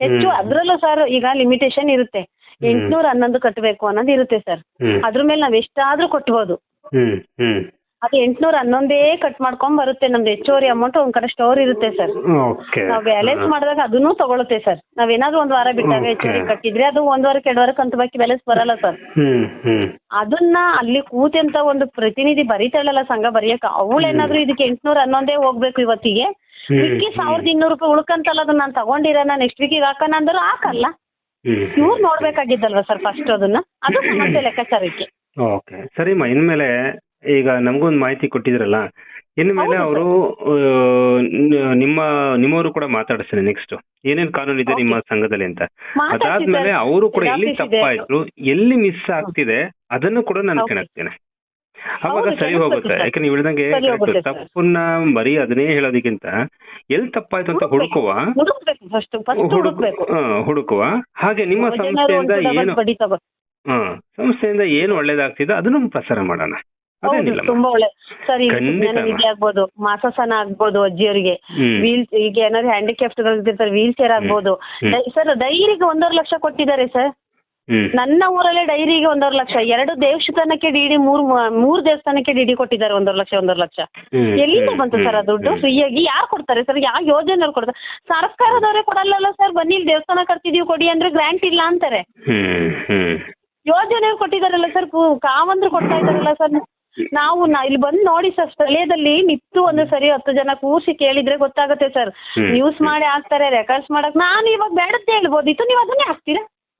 ಹೆಚ್ಚು ಹ್ಮ್. ಅದ್ರಲ್ಲೂ ಸರ್ ಈಗ ಲಿಮಿಟೇಷನ್ ಇರುತ್ತೆ. ಎಂಟ್ನೂರ ಹನ್ನೊಂದು ಕಟ್ಟಬೇಕು ಅನ್ನೋದು ಇರುತ್ತೆ ಸರ್ ಹ್ಮ್. ಅದ್ರ ಮೇಲೆ ನಾವ್ ಎಷ್ಟಾದ್ರೂ ಕಟ್ಬೋದು. ಹ್ಮ್ ಹ್ಮ್. ಅದು ಎಂಟ್ನೂರ ಹನ್ನೊಂದೇ ಕಟ್ ಮಾಡ್ಕೊಂಡ್ ಬರುತ್ತೆ ನಮ್ದು ಹೆಚ್ಚುವರಿ ಅಮೌಂಟ್ ಒಂದ್ ಕಡೆ ಸ್ಟೋರ್ ಇರುತ್ತೆ ಸರ್ ಓಕೆ ನಾವ್ ಬ್ಯಾಲೆನ್ಸ್ ಮಾಡಿದಾಗ ಅದನ್ನು ತಗೊಳುತ್ತೆ ಸರ್ ನಾವೇನಾದ್ರೂ ಒಂದ್ ವಾರ ಬಿಟ್ಟಾಗ. ಹೆಚ್ಚುವರಿ ಕಟ್ಟಿದ್ರೆ ಅದು ಒಂದ್ ವಾರಕ್ಕೆ ಎರಡು ವಾರಕ್ಕೆ ಅಂತ ಬಾಕಿ ಬ್ಯಾಲೆನ್ಸ್ ಬರಲ್ಲ ಸರ್ ಹ್ಮ್ ಹ್ಮ್. ಅದನ್ನ ಅಲ್ಲಿ ಕೂತೆಂತ ಒಂದು ಪ್ರತಿನಿಧಿ ಬರೀತಾಳಲ್ಲ ಸಂಘ ಬರೆಯಕ್ಕ ಅವಳು ಏನಾದ್ರು ಇದಕ್ಕೆ ಎಂಟ್ನೂರ ಹನ್ನೊಂದೇ ಹೋಗ್ಬೇಕು ಇವತ್ತಿಗೆ. ಮಿಕ್ಕಿ ಸಾವಿರದ ಇನ್ನೂರು ರೂಪಾಯಿ ಉಳ್ಕಂತಲ್ಲ ಅದನ್ನ ನಾನು ತಗೊಂಡಿರೋಣ ನೆಕ್ಸ್ಟ್ ವೀಕಿಗೆ ಹಾಕೋಣ ಅಂದ್ರು ಹಾಕಲ್ಲ. ಇವ್ರು ನೋಡ್ಬೇಕಾಗಿದ್ದಲ್ವಾ ಸರ್ ಫಸ್ಟ್ ಅದನ್ನ? ಅದು [coughs] ಸಮಸ್ಯೆ ಲೆಕ್ಕಾಚಾರಕ್ಕೆ. ಓಕೆ ಸರಿಮ್ಮ ಇನ್ಮೇಲೆ ಈಗ ನಮಗೊಂದು ಮಾಹಿತಿ ಕೊಟ್ಟಿದ್ರಲ್ಲ ಇನ್ಮೇಲೆ ಮೇಲೆ ಅವರು ನಿಮ್ಮ ನಿಮ್ಮವರು ಕೂಡ ಮಾತಾಡಿಸ್ತಾರೆ ನೆಕ್ಸ್ಟ್ ಏನೇನ್ ಕಾನೂನು ಇದೆ ನಿಮ್ಮ ಸಂಘದಲ್ಲಿ ಅಂತ? ಅದಾದ್ಮೇಲೆ. ಅವರು ಕೂಡ ಎಲ್ಲಿ. ತಪ್ಪಾಯ್ತು ಎಲ್ಲಿ ಮಿಸ್ ಆಗ್ತಿದೆ ಅದನ್ನು ಕೂಡ ನಾನು ಕೇಳ್ತೇನೆ ಕೇಳಾಕ್ತೇನೆ ಅವಾಗ ಸರಿ ಹೋಗುತ್ತೆ. ಯಾಕೆ ನೀವು ಹೇಳ್ದಂಗೆ. ತಪ್ಪನ್ನ ಬರೀ ಅದನ್ನೇ ಹೇಳೋದಕ್ಕಿಂತ ಎಲ್ಲಿ ತಪ್ಪಾಯ್ತು ಅಂತ. ಹುಡುಕುವ? ಹುಡುಕುವ. ಹಾಗೆ ನಿಮ್ಮ ಸಂಸ್ಥೆಯಿಂದ ಏನು ಹ ಸಂಸ್ಥೆಯಿಂದ ಏನು ಒಳ್ಳೇದಾಗ್ತಿದೆ ಅದನ್ನು ಪ್ರಸಾರ ಮಾಡೋಣ. ತುಂಬಾ ಒಳ್ಳೆ. ಸರ್ ಈಗ ಆಗ್ಬೋದು. ಮಾಸಾಸನ ಆಗ್ಬೋದು ಅಜ್ಜಿಯವರಿಗೆ. ವೀಲ್ ಈಗ ಏನಾದ್ರು ಹ್ಯಾಂಡಿಕ್ಯಾಪ್ಟ್ ಇರ್ತಾರೆ ವೀಲ್ ಚೇರ್ ಆಗ್ಬೋದು. ಸರ್ ಡೈರಿಗೆ ಒಂದೂವರೆ ಲಕ್ಷ ಕೊಟ್ಟಿದ್ದಾರೆ ಸರ್. ನನ್ನ ಊರಲ್ಲೇ ಡೈರಿಗೆ ಒಂದೂವರೆ ಲಕ್ಷ. ಎರಡು ದೇವಸ್ಥಾನಕ್ಕೆ ಡಿಡಿ ಮೂರ್ ಮೂರ್ ದೇವಸ್ಥಾನಕ್ಕೆ ಡಿಡಿ ಕೊಟ್ಟಿದ್ದಾರೆ ಒಂದೂವರೆ ಲಕ್ಷ ಒಂದೂವರೆ ಲಕ್ಷ. ಎಲ್ಲಿಂದ ಬಂತು ಸರ್ ಆ ದುಡ್ಡು. ಫ್ರೀಯಾಗಿ ಯಾರು ಕೊಡ್ತಾರೆ ಸರ್? ಯಾವ ಯೋಜನೆ ಕೊಡ್ತಾರೆ? ಸರ್ಕಾರದವರೇ ಕೊಡಲ್ಲಲ್ಲ ಸರ್? ಬನ್ನಿ ದೇವಸ್ಥಾನ ಕರ್ತಿದೀವಿ ಕೊಡಿ ಅಂದ್ರೆ ಗ್ರಾಂಟ್ ಇಲ್ಲ ಅಂತಾರೆ. ಯೋಜನೆ ಕೊಟ್ಟಿದಾರಲ್ಲ ಸರ್? ಕಾವಂದ್ರು ಕೊಡ್ತಾ ಇದಾರಲ್ಲ ಸರ್? ನಾವು ನಾ- ಇಲ್ಲಿ ಬಂದು ನೋಡಿ ಸರ್ ಸ್ಥಳೀಯದಲ್ಲಿ ನಿತ್ತು ಒಂದು ಸರಿ ಹತ್ತು ಜನ ಕೂರಿಸಿ ಕೇಳಿದ್ರೆ ಗೊತ್ತಾಗುತ್ತೆ ಸರ್. ನ್ಯೂಸ್ ಮಾಡಿ ಹಾಕ್ತಾರೆ ರೆಕಾರ್ಡ್ಸ್ ಮಾಡಕ್ ನಾನು ಇವಾಗ ಬೇಡದ್ದೇ ಹೇಳ್ಬೋದಿತ್ತು ನೀವು ಅದನ್ನೇ ಹಾಕ್ತೀರಾ?